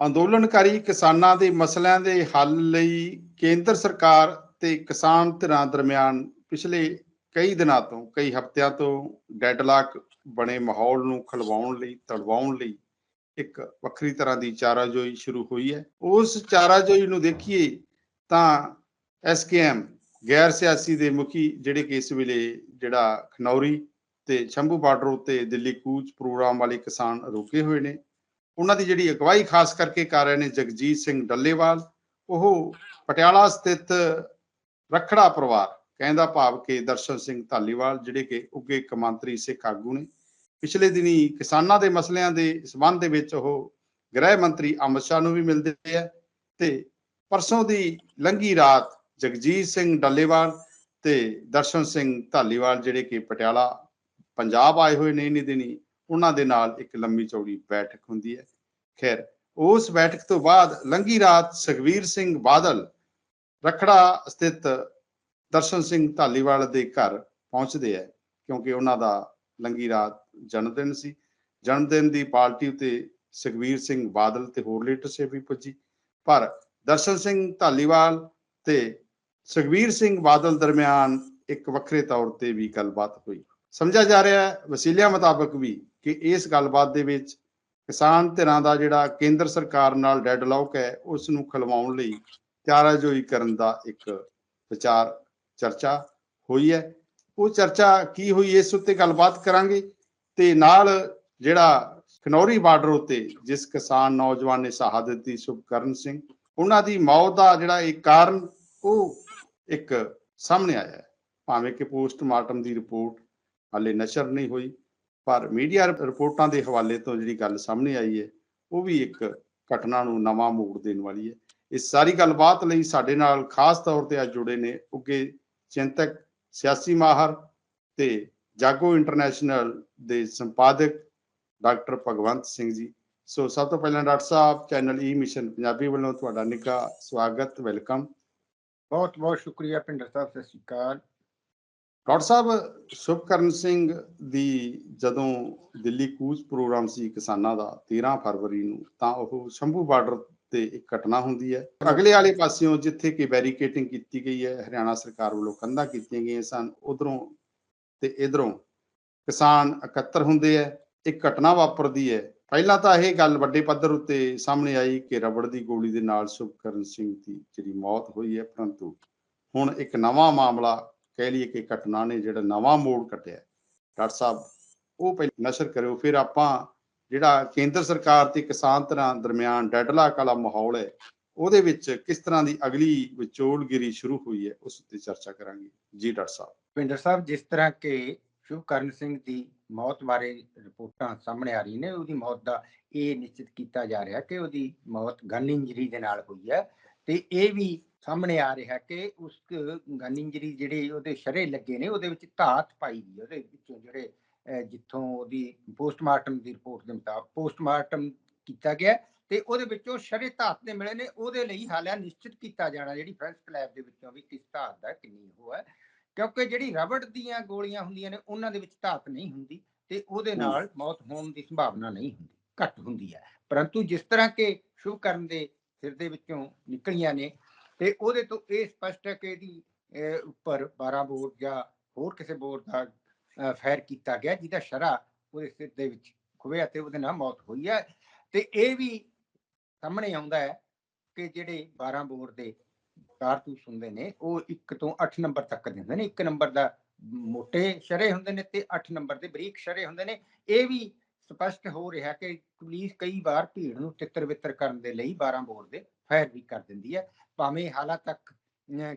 ਅੰਦੋਲਨਕਾਰੀ ਕਿਸਾਨਾਂ ਦੇ ਮਸਲਿਆਂ ਦੇ ਹੱਲ ਲਈ ਕੇਂਦਰ ਸਰਕਾਰ ਤੇ ਕਿਸਾਨ ਧਿਰਾਂ ਦਰਮਿਆਨ ਪਿਛਲੇ ਕਈ ਦਿਨਾਂ ਤੋਂ, ਕਈ ਹਫ਼ਤਿਆਂ ਤੋਂ ਡੈਡਲਾਕ ਬਣੇ ਮਾਹੌਲ ਨੂੰ ਖਲਵਾਉਣ ਲਈ, ਤੜਵਾਉਣ ਲਈ ਇੱਕ ਵੱਖਰੀ ਤਰ੍ਹਾਂ ਦੀ ਚਾਰਾਜੋਈ ਸ਼ੁਰੂ ਹੋਈ ਹੈ। ਉਸ ਚਾਰਾਜੋਈ ਨੂੰ ਦੇਖੀਏ ਤਾਂ ਐਸਕੇਐਮ ਗੈਰ ਸਿਆਸੀ ਦੇ ਮੁਖੀ ਜਿਹੜੇ ਕਿ ਇਸ ਵੇਲੇ ਜਿਹੜਾ ਖਨੌਰੀ ਤੇ ਸ਼ੰਭੂ ਬਾਰਡਰ ਉੱਤੇ ਦਿੱਲੀ ਕੂਚ ਪ੍ਰੋਗਰਾਮ ਵਾਲੇ ਕਿਸਾਨ ਰੁਕੇ ਹੋਏ ਨੇ ਉਹਨਾਂ ਦੀ ਜਿਹੜੀ ਅਗਵਾਈ ਖਾਸ ਕਰਕੇ ਕਰ ਰਹੇ ਨੇ ਜਗਜੀਤ ਸਿੰਘ ਡੱਲੇਵਾਲ, ਉਹ ਪਟਿਆਲਾ ਸਥਿਤ ਰਖੜਾ ਪਰਿਵਾਰ, ਕਹਿੰਦਾ ਭਾਵ ਕਿ ਦਰਸ਼ਨ ਸਿੰਘ ਧਾਲੀਵਾਲ, ਜਿਹੜੇ ਕਿ ਉੱਗੇ ਕਮਾਂਤਰੀ ਸਿੱਖ ਆਗੂ ਨੇ। ਪਿਛਲੇ ਦਿਨੀ ਕਿਸਾਨਾਂ ਦੇ ਮਸਲਿਆਂ ਦੇ ਸਬੰਧ ਦੇ ਵਿੱਚ ਉਹ ਗ੍ਰਹਿ ਮੰਤਰੀ ਅਮਿਤ ਸ਼ਾਹ ਨੂੰ ਵੀ ਮਿਲਦੇ ਆ ਤੇ ਪਰਸੋਂ ਦੀ ਲੰਗੀ ਰਾਤ ਜਗਜੀਤ ਸਿੰਘ ਡੱਲੇਵਾਲ ਤੇ ਦਰਸ਼ਨ ਸਿੰਘ ਧਾਲੀਵਾਲ, ਜਿਹੜੇ ਕਿ ਪਟਿਆਲਾ, ਪੰਜਾਬ ਆਏ ਹੋਏ ਨੇ, ਇਨੀ ਦਿਨੀ ਉਹਨਾਂ ਦੇ ਨਾਲ ਇੱਕ ਲੰਮੀ ਚੌੜੀ ਬੈਠਕ ਹੁੰਦੀ ਹੈ। ਖੈਰ, ਉਸ ਬੈਠਕ ਤੋਂ ਬਾਅਦ ਲੰਗੀ ਰਾਤ ਸੁਖਵੀਰ ਸਿੰਘ ਬਾਦਲ ਰਖੜਾ ਸਥਿਤ ਦਰਸ਼ਨ ਸਿੰਘ ਧਾਲੀਵਾਲ ਦੇ ਘਰ ਪਹੁੰਚਦੇ ਹੈ, ਕਿਉਂਕਿ ਉਹਨਾਂ ਦਾ ਲੰਗੀ ਰਾਤ ਜਨਮ ਦਿਨ ਸੀ। ਜਨਮ ਦਿਨ ਦੀ ਪਾਰਟੀ ਉਤੇ ਸੁਖਵੀਰ ਸਿੰਘ ਬਾਦਲ ਤੇ ਹੋਰ ਲੀਡਰਸ਼ਿਪ ਵੀ ਪੁੱਜੀ। ਪਰ ਦਰਸ਼ਨ ਸਿੰਘ ਧਾਲੀਵਾਲ ਤੇ ਸੁਖਵੀਰ ਸਿੰਘ ਬਾਦਲ ਦਰਮਿਆਨ ਇੱਕ ਵੱਖਰੇ ਤੌਰ ਤੇ ਵੀ ਗੱਲਬਾਤ ਹੋਈ। ਸਮਝਿਆ ਜਾ ਰਿਹਾ ਹੈ, ਵਸੀਲਿਆਂ ਮੁਤਾਬਕ ਵੀ ਕਿ ਇਸ ਗੱਲਬਾਤ ਦੇ ਵਿੱਚ ਕਿਸਾਨ ਧਿਰਾਂ ਦਾ ਜਿਹੜਾ ਕੇਂਦਰ ਸਰਕਾਰ ਨਾਲ ਡੈਡਲੌਕ ਹੈ ਉਸ ਨੂੰ ਖਲਵਾਉਣ ਲਈ ਚਾਰਾਜੋਈ ਕਰਨ ਦਾ ਇੱਕ ਵਿਚਾਰ ਚਰਚਾ ਹੋਈ ਹੈ। ਉਹ ਚਰਚਾ ਕੀ ਹੋਈ, ਇਸ ਉੱਤੇ ਗੱਲਬਾਤ ਕਰਾਂਗੇ ਤੇ ਨਾਲ ਜਿਹੜਾ ਖਨੌਰੀ ਬਾਰਡਰ ਉੱਤੇ ਜਿਸ ਕਿਸਾਨ ਨੌਜਵਾਨ ਨੇ ਸ਼ਹਾਦਤ ਦੀ ਸ਼ੁਭਕਰਨ ਸਿੰਘ, ਉਹਨਾਂ ਦੀ ਮੌਤ ਦਾ ਜਿਹੜਾ ਇਹ ਕਾਰਨ, ਉਹ ਇੱਕ ਸਾਹਮਣੇ ਆਇਆ ਹੈ। ਭਾਵੇਂ ਕਿ ਪੋਸਟਮਾਰਟਮ ਦੀ ਰਿਪੋਰਟ ਹਾਲੇ ਨਸ਼ਰ ਨਹੀਂ ਹੋਈ ਪਰ ਮੀਡੀਆ ਰਿਪੋਰਟਾਂ ਦੇ ਹਵਾਲੇ ਤੋਂ ਜਿਹੜੀ ਗੱਲ ਸਾਹਮਣੇ ਆਈ ਹੈ, ਉਹ ਵੀ ਇੱਕ ਘਟਨਾ ਨੂੰ ਨਵਾਂ ਮੋੜ ਦੇਣ ਵਾਲੀ ਹੈ। ਇਸ ਸਾਰੀ ਗੱਲਬਾਤ ਲਈ ਸਾਡੇ ਨਾਲ ਖਾਸ ਤੌਰ ਤੇ ਅੱਜ ਜੁੜੇ ਨੇ ਉੱਗੇ ਚਿੰਤਕ ਸਿਆਸੀ ਮਾਹਰ ਤੇ ਜਾਗੋ ਇੰਟਰਨੈਸ਼ਨਲ ਦੇ ਸੰਪਾਦਕ ਡਾਕਟਰ ਭਗਵੰਤ ਸਿੰਘ ਜੀ। ਸੋ ਸਭ ਤੋਂ ਪਹਿਲਾਂ ਡਾਕਟਰ ਸਾਹਿਬ, channel e E mission Punjabi ਵੱਲੋਂ ਤੁਹਾਡਾ ਨਿੱਘਾ ਸਵਾਗਤ, ਵੈਲਕਮ। ਬਹੁਤ ਬਹੁਤ ਸ਼ੁਕਰੀਆ ਪਿੰਡਰ ਸਾਹਿਬ, ਸਤਿ ਸ਼੍ਰੀ ਅਕਾਲ। ਡਾਕਟਰ ਸਾਹਿਬ, ਸ਼ੁਭਕਰਨ ਸਿੰਘ ਦੀ ਜਦੋਂ ਦਿੱਲੀ ਕੂਚ ਪ੍ਰੋਗਰਾਮ ਸੀ ਕਿਸਾਨਾਂ ਦਾ 13 ਫਰਵਰੀ ਨੂੰ, ਤਾਂ ਉਹ ਸ਼ੰਭੂ ਬਾਰਡਰ ਤੇ ਇੱਕ ਘਟਨਾ ਹੁੰਦੀ ਹੈ। ਅਗਲੇ ਵਾਲੇ ਪਾਸਿਓਂ ਜਿੱਥੇ ਕਿ ਬੈਰੀਕੇਟਿੰਗ ਕੀਤੀ ਗਈ ਹੈ, ਹਰਿਆਣਾ ਸਰਕਾਰ ਵੱਲੋਂ ਕੰਧਾਂ ਕੀਤੀਆਂ ਗਈਆਂ ਸਨ, ਉਧਰੋਂ ਤੇ ਇਧਰੋਂ ਕਿਸਾਨ ਇਕੱਤਰ ਹੁੰਦੇ ਹੈ। ਇੱਕ ਘਟਨਾ ਵਾਪਰਦੀ ਹੈ। ਪਹਿਲਾਂ ਤਾਂ ਇਹ ਗੱਲ ਵੱਡੇ ਪੱਧਰ ਉੱਤੇ ਸਾਹਮਣੇ ਆਈ ਕਿ ਰਬੜ ਦੀ ਗੋਲੀ ਦੇ ਨਾਲ ਸ਼ੁਭਕਰਨ ਸਿੰਘ ਦੀ ਜਿਹੜੀ ਮੌਤ ਹੋਈ ਹੈ, ਪਰੰਤੂ ਹੁਣ ਇੱਕ ਨਵਾਂ ਮਾਮਲਾ ਕਹਿ ਲਈਏ ਕਿ ਘਟਨਾ ਨੇ ਜਿਹੜਾ ਨਵਾਂ ਮੋੜ ਕੱਟਿਆ ਡਾਕਟਰ ਸਾਹਿਬ, ਉਹ ਪਹਿਲਾਂ ਨਸ਼ਰ ਕਰਿਓ, ਫਿਰ ਆਪਾਂ ਜਿਹੜਾ ਕੇਂਦਰ ਸਰਕਾਰ ਤੇ ਕਿਸਾਨ ਤਰ੍ਹਾਂ ਦਰਮਿਆਨ ਡੈਡਲਾਕ ਵਾਲਾ ਮਾਹੌਲ ਹੈ, ਉਹਦੇ ਵਿੱਚ ਕਿਸ ਤਰ੍ਹਾਂ ਦੀ ਅਗਲੀ ਵਿਚੋਲਗਿਰੀ ਸ਼ੁਰੂ ਹੋਈ ਹੈ, ਉਸ ਉੱਤੇ ਚਰਚਾ ਕਰਾਂਗੇ। ਜੀ ਡਾਕਟਰ ਸਾਹਿਬ। ਪਿੰਡਰ ਸਾਹਿਬ, ਜਿਸ ਤਰ੍ਹਾਂ ਕਿ ਸ਼ੁਭਕਰਨ ਸਿੰਘ ਦੀ ਮੌਤ ਬਾਰੇ ਰਿਪੋਰਟਾਂ ਸਾਹਮਣੇ ਆ ਰਹੀਆਂ ਨੇ, ਉਹਦੀ ਮੌਤ ਦਾ ਇਹ ਨਿਸ਼ਚਿਤ ਕੀਤਾ ਜਾ ਰਿਹਾ ਕਿ ਉਹਦੀ ਮੌਤ ਗਨ ਇੰਜਰੀ ਦੇ ਨਾਲ ਹੋਈ ਹੈ। ਤੇ ਇਹ ਵੀ ਸਾਹਮਣੇ ਆ ਰਿਹਾ ਕਿ ਉਸ ਗਨ ਇੰਜਰੀ ਜਿਹੜੇ ਉਹਦੇ ਸ਼ਰੇ ਲੱਗੇ ਨੇ ਉਹਦੇ ਵਿੱਚ ਧਾਤ ਪਾਈ ਗਈ ਉਹਦੇ ਵਿੱਚੋਂ ਜਿਹੜੇ ਜਿੱਥੋਂ ਉਹਦੀ ਪੋਸਟਮਾਰਟਮ ਦੀ ਰਿਪੋਰਟ ਦੇ ਮੁਤਾਬਕ ਪੋਸਟਮਾਰਟਮ ਕੀਤਾ ਗਿਆ ਤੇ ਉਹਦੇ ਵਿੱਚੋਂ ਸ਼ਰੇ ਧਾਤ ਦੇ ਮਿਲੇ ਨੇ। ਉਹਦੇ ਲਈ ਹਾਲਿਆ ਨਿਸ਼ਚਿਤ ਕੀਤਾ ਜਾਣਾ ਜਿਹੜੀ ਫ੍ਰੈਂਚ ਲੈਬ ਦੇ ਵਿੱਚੋਂ ਵੀ ਕਿਸ ਧਾਤ ਦਾ ਕਿੰਨੀ ਉਹ ਹੈ। ਕਿਉਂਕਿ ਜਿਹੜੀ ਰਬੜ ਦੀਆਂ ਗੋਲੀਆਂ ਹੁੰਦੀਆਂ ਨੇ ਉਹਨਾਂ ਦੇ ਵਿੱਚ ਧਾਤ ਨਹੀਂ ਹੁੰਦੀ ਤੇ ਉਹਦੇ। ਨਾਲ ਮੌਤ ਹੋਣ ਦੀ ਸੰਭਾਵਨਾ ਨਹੀਂ ਹੁੰਦੀ ਘੱਟ ਹੁੰਦੀ ਹੈ। ਪਰੰਤੂ ਜਿਸ ਤਰ੍ਹਾਂ ਕਿ ਸ਼ੁਭਕਰਨ ਦੇ ਸਿਰ ਦੇ ਵਿੱਚੋਂ ਨਿਕਲੀਆਂ ਨੇ ਤੇ ਉਹਦੇ ਤੋਂ ਇਹ ਸਪਸ਼ਟ ਹੈ ਕਿ ਇਹਦੀ ਅਹ, ਉੱਪਰ 12 ਬੋਰ ਜਾਂ ਹੋਰ ਕਿਸੇ ਬੋਰ ਦਾ ਅਹ, ਕੀਤਾ ਗਿਆ ਜਿਹਦਾ ਸ਼ਰਾ ਉਹਦੇ ਸਿਰ ਦੇ ਵਿੱਚ ਖੁਬਿਆ ਤੇ ਉਹਦੇ ਨਾਲ ਮੌਤ ਹੋਈ ਹੈ। ਤੇ ਇਹ ਵੀ ਸਾਹਮਣੇ ਆਉਂਦਾ ਹੈ ਕਿ ਜਿਹੜੇ 12 ਬੋਰ ਦੇ ਕਾਰਤੂਸ ਹੁੰਦੇ ਨੇ ਉਹ 1 ਤੋਂ 8 ਨੰਬਰ ਤੱਕ ਦੇ ਹੁੰਦੇ ਨੇ। 1 ਨੰਬਰ ਦਾ ਮੋٹے ਸ਼ਰੇ ਹੁੰਦੇ ਨੇ ਤੇ 8 ਨੰਬਰ ਦੇ ਬਰੀਕ ਸ਼ਰੇ ਹੁੰਦੇ ਨੇ। ਇਹ ਵੀ ਸਪਸ਼ਟ ਹੋ ਰਿਹਾ ਕਿ ਪੁਲਿਸ ਕਈ ਵਾਰ ਭੀੜ ਨੂੰ ਤਿੱਤਰ ਬਿੱਤਰ ਕਰਨ ਦੇ ਲਈ 12 ਬੋਰ ਦੇ ਫਾਇਰ ਵੀ ਕਰ ਦਿੰਦੀ ਹੈ। ਭਾਵੇਂ ਹਾਲਾਂ ਤੱਕ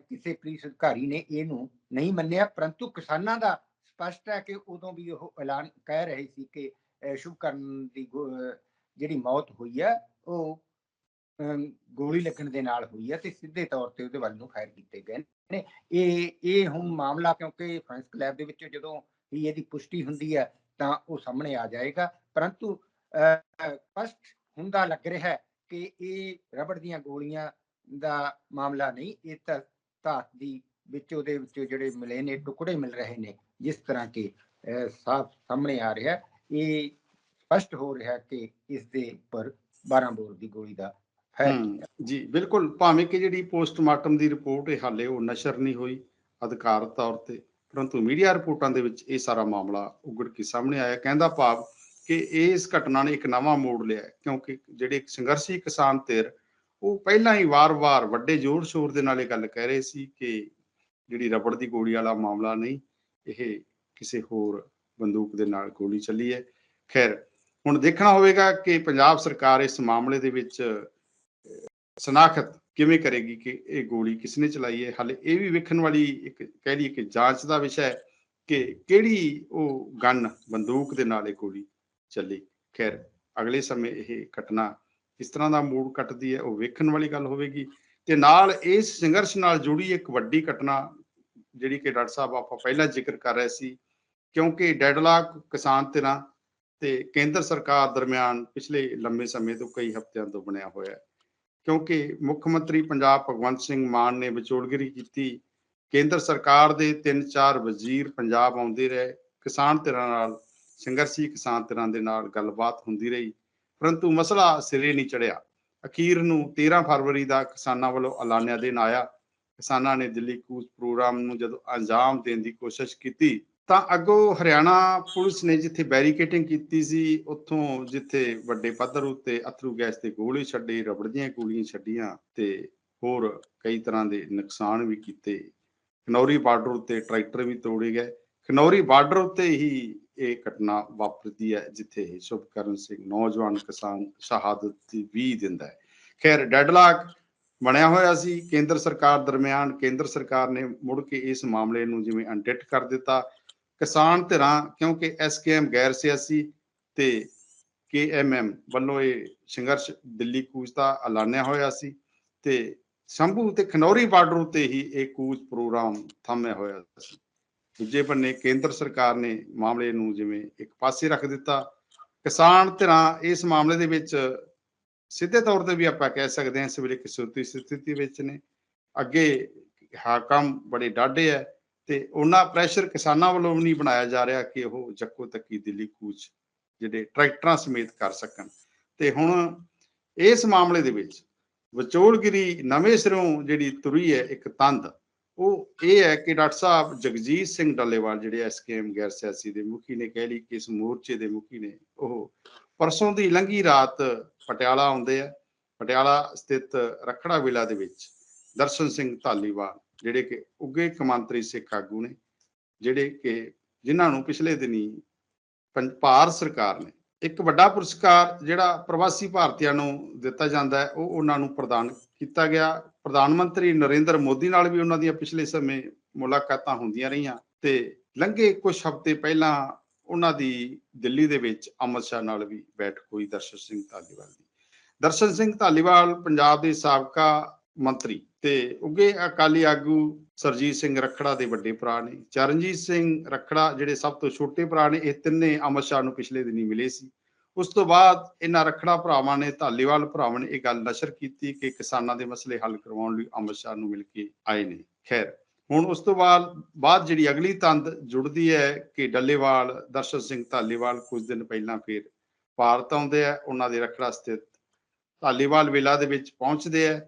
ਕਿਸੇ ਪੁਲਿਸ ਅਧਿਕਾਰੀ ਨੇ ਇਹਨੂੰ ਨਹੀਂ ਮੰਨਿਆ ਪਰੰਤੂ ਕਿਸਾਨਾਂ ਦਾ ਸਪਸ਼ਟ ਹੈ ਕਿ ਉਦੋਂ ਵੀ ਉਹ ਐਲਾਨ ਕਹਿ ਰਹੇ ਸੀ ਕਿ ਸ਼ੁਭਕਰਨ ਦੀ ਜਿਹੜੀ ਮੌਤ ਹੋਈ ਹੈ ਉਹ ਗੋਲੀ ਲੱਗਣ ਦੇ ਨਾਲ ਹੋਈ ਹੈ ਤੇ ਸਿੱਧੇ ਤੌਰ ਤੇ ਉਹਦੇ ਵੱਲ ਨੂੰ ਫਾਇਰ ਕੀਤੇ ਗਏ ਨੇ। ਇਹ ਇਹ ਹੁਣ ਮਾਮਲਾ ਕਿਉਂਕਿ ਫਰੈਂਸ ਕਲੈਬ ਦੇ ਵਿੱਚ ਜਦੋਂ ਹੀ ਇਹਦੀ ਪੁਸ਼ਟੀ ਹੁੰਦੀ ਹੈ ਤਾਂ ਉਹ ਸਾਹਮਣੇ ਆ ਜਾਏਗਾ। ਪਰੰਤੂ ਅਹ, ਸਪਸ਼ਟ ਹੁੰਦਾ ਲੱਗ ਰਿਹਾ ਹੈ ਕਿ ਇਹ ਰਬੜ ਦੀਆਂ ਗੋਲੀਆਂ ਦਾ ਮਾਮਲਾ ਨਹੀਂ ਇਹ ਤਾਂ ਧਾਤ ਦੀ ਵਿੱਚ ਉਹਦੇ ਵਿੱਚ ਜਿਹੜੇ ਮਿਲੇ ਨੇ ਟੁਕੜੇ ਮਿਲ ਰਹੇ ਨੇ ਜਿਸ ਤਰ੍ਹਾਂ ਕਿ ਸਾਫ਼ ਸਾਹਮਣੇ ਆ ਰਿਹਾ। ਇਹ ਸਪਸ਼ਟ ਹੋ ਰਿਹਾ ਕਿ ਇਸ ਦੇ ਉੱਪਰ 12 ਬੋਰ ਦੀ ਗੋਲੀ ਦਾ ਹਮ, ਜੀ ਬਿਲਕੁਲ। ਭਾਵੇਂ ਕਿ ਜਿਹੜੀ ਪੋਸਟਮਾਰਟਮ ਦੀ ਰਿਪੋਰਟ ਹੈ ਹਾਲੇ ਉਹ ਨਸ਼ਰ ਨਹੀਂ ਹੋਈ ਅਧਿਕਾਰਤ ਤੌਰ ਤੇ ਪਰੰਤੂ ਮੀਡੀਆ ਰਿਪੋਰਟਾਂ ਦੇ ਵਿੱਚ ਇਹ ਸਾਰਾ ਮਾਮਲਾ ਉਗੜ ਕੇ ਸਾਹਮਣੇ ਆਇਆ। ਕਹਿੰਦਾ ਭਾਵ ਕਿ ਇਸ ਘਟਨਾ ਨੇ ਇੱਕ ਨਵਾਂ ਮੋੜ ਲਿਆ ਕਿਉਂਕਿ ਜਿਹੜੇ ਸੰਘਰਸ਼ੀ ਕਿਸਾਨ ਧਿਰ, ਉਹ ਪਹਿਲਾਂ ਹੀ ਵਾਰ-ਵਾਰ ਵੱਡੇ ਜ਼ੋਰ-ਸ਼ੋਰ ਦੇ ਨਾਲ ਇਹ ਗੱਲ ਕਹਿ ਰਹੇ ਸੀ ਕਿ ਜਿਹੜੀ ਰਬੜ ਦੀ ਗੋਲੀ ਵਾਲਾ ਮਾਮਲਾ ਨਹੀਂ, ਇਹ ਕਿਸੇ ਹੋਰ ਬੰਦੂਕ ਦੇ ਨਾਲ ਗੋਲੀ ਚੱਲੀ ਹੈ। ਖੈਰ, ਹੁਣ ਦੇਖਣਾ ਹੋਵੇਗਾ ਕਿ ਪੰਜਾਬ ਸਰਕਾਰ ਇਸ ਮਾਮਲੇ ਦੇ ਵਿੱਚ ਸ਼ਨਾਖਤ ਕਿਵੇਂ ਕਰੇਗੀ ਕਿ ਇਹ ਗੋਲੀ ਕਿਸਨੇ ਚਲਾਈ ਹੈ। ਹਾਲੇ ਇਹ ਵੀ ਵੇਖਣ ਵਾਲੀ ਇੱਕ ਕਹਿ ਲਈਏ ਕਿ ਜਾਂਚ ਦਾ ਵਿਸ਼ਾ ਹੈ ਕਿ ਕਿਹੜੀ ਉਹ ਗਨ, ਬੰਦੂਕ ਦੇ ਨਾਲ ਇਹ ਗੋਲੀ ਚੱਲੀ। ਖੈਰ, ਅਗਲੇ ਸਮੇਂ ਇਹ ਘਟਨਾ ਕਿਸ ਤਰ੍ਹਾਂ ਦਾ ਮੂਡ ਕੱਟਦੀ ਹੈ, ਉਹ ਵੇਖਣ ਵਾਲੀ ਗੱਲ ਹੋਵੇਗੀ। ਤੇ ਨਾਲ ਇਸ ਸੰਘਰਸ਼ ਨਾਲ ਜੁੜੀ ਇੱਕ ਵੱਡੀ ਘਟਨਾ ਜਿਹੜੀ ਕਿ ਡਾਕਟਰ ਸਾਹਿਬ ਆਪਾਂ ਪਹਿਲਾਂ ਜ਼ਿਕਰ ਕਰ ਰਹੇ ਸੀ, ਕਿਉਂਕਿ ਡੈਡਲਾਕ ਕਿਸਾਨ ਧਿਰਾਂ ਤੇ ਕੇਂਦਰ ਸਰਕਾਰ ਦਰਮਿਆਨ ਪਿਛਲੇ ਲੰਬੇ ਸਮੇਂ ਤੋਂ ਕਈ ਹਫ਼ਤਿਆਂ ਤੋਂ ਬਣਿਆ ਹੋਇਆ ਹੈ। ਕਿਉਂਕਿ ਮੁੱਖ ਮੰਤਰੀ ਪੰਜਾਬ ਭਗਵੰਤ ਸਿੰਘ ਮਾਨ ਨੇ ਵਿਚੋਲਗਰੀ ਕੀਤੀ। ਕੇਂਦਰ ਸਰਕਾਰ ਦੇ ਤਿੰਨ ਚਾਰ ਵਜ਼ੀਰ ਪੰਜਾਬ ਆਉਂਦੇ ਰਹੇ, ਕਿਸਾਨ ਧਿਰਾਂ ਨਾਲ ਸੰਘਰਸ਼ੀ ਕਿਸਾਨ ਧਿਰਾਂ ਦੇ ਨਾਲ ਗੱਲਬਾਤ ਹੁੰਦੀ ਰਹੀ, ਪਰੰਤੂ ਮਸਲਾ ਸਿਰੇ ਨਹੀਂ ਚੜਿਆ। ਅਖੀਰ ਨੂੰ 13 ਫਰਵਰੀ ਦਾ ਕਿਸਾਨਾਂ ਵੱਲੋਂ ਐਲਾਨਿਆ ਦਿਨ ਆਇਆ। ਕਿਸਾਨਾਂ ਨੇ ਦਿੱਲੀ ਕੂਚ ਪ੍ਰੋਗਰਾਮ ਨੂੰ ਜਦੋਂ ਅੰਜਾਮ ਦੇਣ ਦੀ ਕੋਸ਼ਿਸ਼ ਕੀਤੀ, ਤਾਂ ਅੱਗੋਂ ਹਰਿਆਣਾ ਪੁਲਿਸ ਨੇ ਜਿੱਥੇ ਬੈਰੀਕੇਟਿੰਗ ਕੀਤੀ ਸੀ, ਉੱਥੋਂ ਜਿੱਥੇ ਵੱਡੇ ਪੱਧਰ ਉੱਤੇ ਅਥਰੂ ਗੈਸ ਦੇ ਗੋਲੇ ਛੱਡੇ, ਰਬੜ ਦੀਆਂ ਗੋਲੀਆਂ ਛੱਡੀਆਂ ਤੇ ਹੋਰ ਕਈ ਤਰ੍ਹਾਂ ਦੇ ਨੁਕਸਾਨ ਵੀ ਕੀਤੇ। ਖਨੌਰੀ ਬਾਰਡਰ ਉੱਤੇ ਟਰੈਕਟਰ ਵੀ ਤੋੜੇ ਗਏ। ਖਨੌਰੀ ਬਾਰਡਰ ਉੱਤੇ ਹੀ ਇਹ ਘਟਨਾ ਵਾਪਰਦੀ ਹੈ, ਜਿੱਥੇ ਸ਼ੁਭਕਰਨ ਸਿੰਘ ਨੌਜਵਾਨ ਕਿਸਾਨ ਸ਼ਹਾਦਤ ਦੀ ਵੀ ਦਿੰਦਾ ਹੈ। ਖੈਰ, ਡੈਡਲਾਕ ਬਣਿਆ ਹੋਇਆ ਸੀ। ਕੇਂਦਰ ਸਰਕਾਰ ਦਰਮਿਆਨ ਕੇਂਦਰ ਸਰਕਾਰ ਨੇ ਮੁੜ ਕੇ ਇਸ ਮਾਮਲੇ ਨੂੰ ਜਿਵੇਂ ਅਨਡਿਟ ਕਰ ਦਿੱਤਾ। ਕਿਸਾਨ ਧਿਰਾਂ, ਕਿਉਂਕਿ ਐਸਕੇਐਮ ਗੈਰ ਸਿਆਸੀ ਤੇ ਕੇਐਮਐਮ ਵੱਲੋਂ ਇਹ ਸੰਘਰਸ਼ ਦਿੱਲੀ ਕੂਚ ਦਾ ਐਲਾਨਿਆ ਹੋਇਆ ਸੀ ਤੇ ਸ਼ੰਭੂ ਤੇ ਖਨੌਰੀ ਬਾਰਡਰ ਉੱਤੇ ਹੀ ਇਹ ਕੂਚ ਪ੍ਰੋਗਰਾਮ ਥੰਮਿਆ ਹੋਇਆ ਸੀ। ਦੂਜੇ ਬੰਨੇ ਕੇਂਦਰ ਸਰਕਾਰ ਨੇ ਮਾਮਲੇ ਨੂੰ ਜਿਵੇਂ ਇੱਕ ਪਾਸੇ ਰੱਖ ਦਿੱਤਾ। ਕਿਸਾਨ ਧਿਰਾਂ ਇਸ ਮਾਮਲੇ ਦੇ ਵਿੱਚ ਸਿੱਧੇ ਤੌਰ ਤੇ ਵੀ ਆਪਾਂ ਕਹਿ ਸਕਦੇ ਹਾਂ ਇਸ ਵੇਲੇ ਕਿਸੂਤੀ ਸਥਿਤੀ ਵਿੱਚ ਨੇ। ਅੱਗੇ ਹਾਕਮ ਬੜੇ ਡਾਢੇ ਹੈ ਤੇ ਉਹਨਾਂ ਪ੍ਰੈਸ਼ਰ ਕਿਸਾਨਾਂ ਵੱਲੋਂ ਵੀ ਨਹੀਂ ਬਣਾਇਆ ਜਾ ਰਿਹਾ ਕਿ ਉਹ ਜੱਕੋ ਤੱਕੀ ਦਿੱਲੀ ਕੂਚ ਜਿਹੜੇ ਟਰੈਕਟਰਾਂ ਸਮੇਤ ਕਰ ਸਕਣ। ਤੇ ਹੁਣ ਇਸ ਮਾਮਲੇ ਦੇ ਵਿੱਚ ਵਿਚੋਲਗਿਰੀ ਨਵੇਂ ਸਿਰੋਂ ਜਿਹੜੀ ਤੁਰੀ ਹੈ ਇੱਕ ਤੰਦ ਉਹ ਇਹ ਹੈ ਕਿ ਡਾਕਟਰ ਸਾਹਿਬ ਜਗਜੀਤ ਸਿੰਘ ਡੱਲੇਵਾਲ ਜਿਹੜੇ ਐਸਕੇਐਮ ਗੈਰ ਸਿਆਸੀ ਦੇ ਮੁਖੀ ਨੇ, ਕਹਿ ਲਈ ਕਿ ਇਸ ਮੋਰਚੇ ਦੇ ਮੁਖੀ ਨੇ, ਉਹ ਪਰਸੋਂ ਦੀ ਲੰਘੀ ਰਾਤ ਪਟਿਆਲਾ ਆਉਂਦੇ ਆ, ਪਟਿਆਲਾ ਸਥਿਤ ਰਖੜਾ ਵਿਲਾ ਦੇ ਵਿੱਚ ਦਰਸ਼ਨ ਸਿੰਘ ਧਾਲੀਵਾਲ ਜਿਹੜੇ ਕਿ ਉੱਗੇ ਕਮਾਂਤਰੀ ਸਿੱਖ ਆਗੂ ਨੇ, ਜਿਹੜੇ ਕਿ ਜਿਨ੍ਹਾਂ ਨੂੰ ਪਿਛਲੇ ਦਿਨੀ ਪੰ- ਭਾਰਤ ਸਰਕਾਰ ਨੇ ਇੱਕ ਵੱਡਾ ਪੁਰਸਕਾਰ ਜਿਹੜਾ ਪ੍ਰਵਾਸੀ ਭਾਰਤੀਆਂ ਨੂੰ ਦਿੱਤਾ ਜਾਂਦਾ ਹੈ, ਉਹ ਉਹਨਾਂ ਨੂੰ ਪ੍ਰਦਾਨ ਕੀਤਾ ਗਿਆ। ਪ੍ਰਧਾਨ ਮੰਤਰੀ ਨਰਿੰਦਰ ਮੋਦੀ ਨਾਲ ਵੀ ਉਹਨਾਂ ਦੀਆਂ ਪਿਛਲੇ ਸਮੇਂ ਮੁਲਾਕਾਤਾਂ ਹੁੰਦੀਆਂ ਰਹੀਆਂ ਤੇ ਲੰਘੇ ਕੁਝ ਹਫ਼ਤੇ ਪਹਿਲਾਂ ਉਹਨਾਂ ਦੀ ਦਿੱਲੀ ਦੇ ਵਿੱਚ ਅਮਰ ਸ਼ਾਹ ਨਾਲ ਵੀ ਬੈਠਕ ਹੋਈ ਦਰਸ਼ਨ ਸਿੰਘ ਧਾਲੀਵਾਲ ਦੀ। ਦਰਸ਼ਨ ਸਿੰਘ ਧਾਲੀਵਾਲ ਪੰਜਾਬ ਦੇ ਸਾਬਕਾ ਮੰਤਰੀ ਤੇ ਉੱਗੇ ਅਕਾਲੀ ਆਗੂ ਸਰਜੀਤ ਸਿੰਘ ਰਖੜਾ ਦੇ ਵੱਡੇ ਭਰਾ ਨੇ। ਚਰਨਜੀਤ ਸਿੰਘ ਰਖੜਾ ਜਿਹੜੇ ਸਭ ਤੋਂ ਛੋਟੇ ਭਰਾ ਨੇ, ਇਹ ਤਿੰਨੇ ਅਮਰ ਸ਼ਾਹ ਨੂੰ ਪਿਛਲੇ ਦਿਨੀ ਮਿਲੇ ਸੀ। ਉਸ ਤੋਂ ਬਾਅਦ ਇਹਨਾਂ ਰਖੜਾ ਭਰਾਵਾਂ ਨੇ, ਧਾਲੀਵਾਲ ਭਰਾਵਾਂ ਨੇ ਇਹ ਗੱਲ ਨਸ਼ਰ ਕੀਤੀ ਕਿ ਕਿਸਾਨਾਂ ਦੇ ਮਸਲੇ ਹੱਲ ਕਰਵਾਉਣ ਲਈ ਅਮਰ ਸ਼ਾਹ ਨੂੰ ਮਿਲ ਕੇ ਆਏ ਨੇ। ਖੈਰ, ਹੁਣ ਉਸ ਤੋਂ ਬਾਅਦ ਬਾਅਦ ਜਿਹੜੀ ਅਗਲੀ ਤੰਦ ਜੁੜਦੀ ਹੈ ਕਿ ਡੱਲੇਵਾਲ, ਦਰਸ਼ਨ ਸਿੰਘ ਧਾਲੀਵਾਲ ਕੁਝ ਦਿਨ ਪਹਿਲਾਂ ਫਿਰ ਭਾਰਤ ਆਉਂਦੇ ਆ, ਉਹਨਾਂ ਦੇ ਰਖੜਾ ਸਥਿਤ ਧਾਲੀਵਾਲ ਵਿਲਾ ਦੇ ਵਿੱਚ ਪਹੁੰਚਦੇ ਆ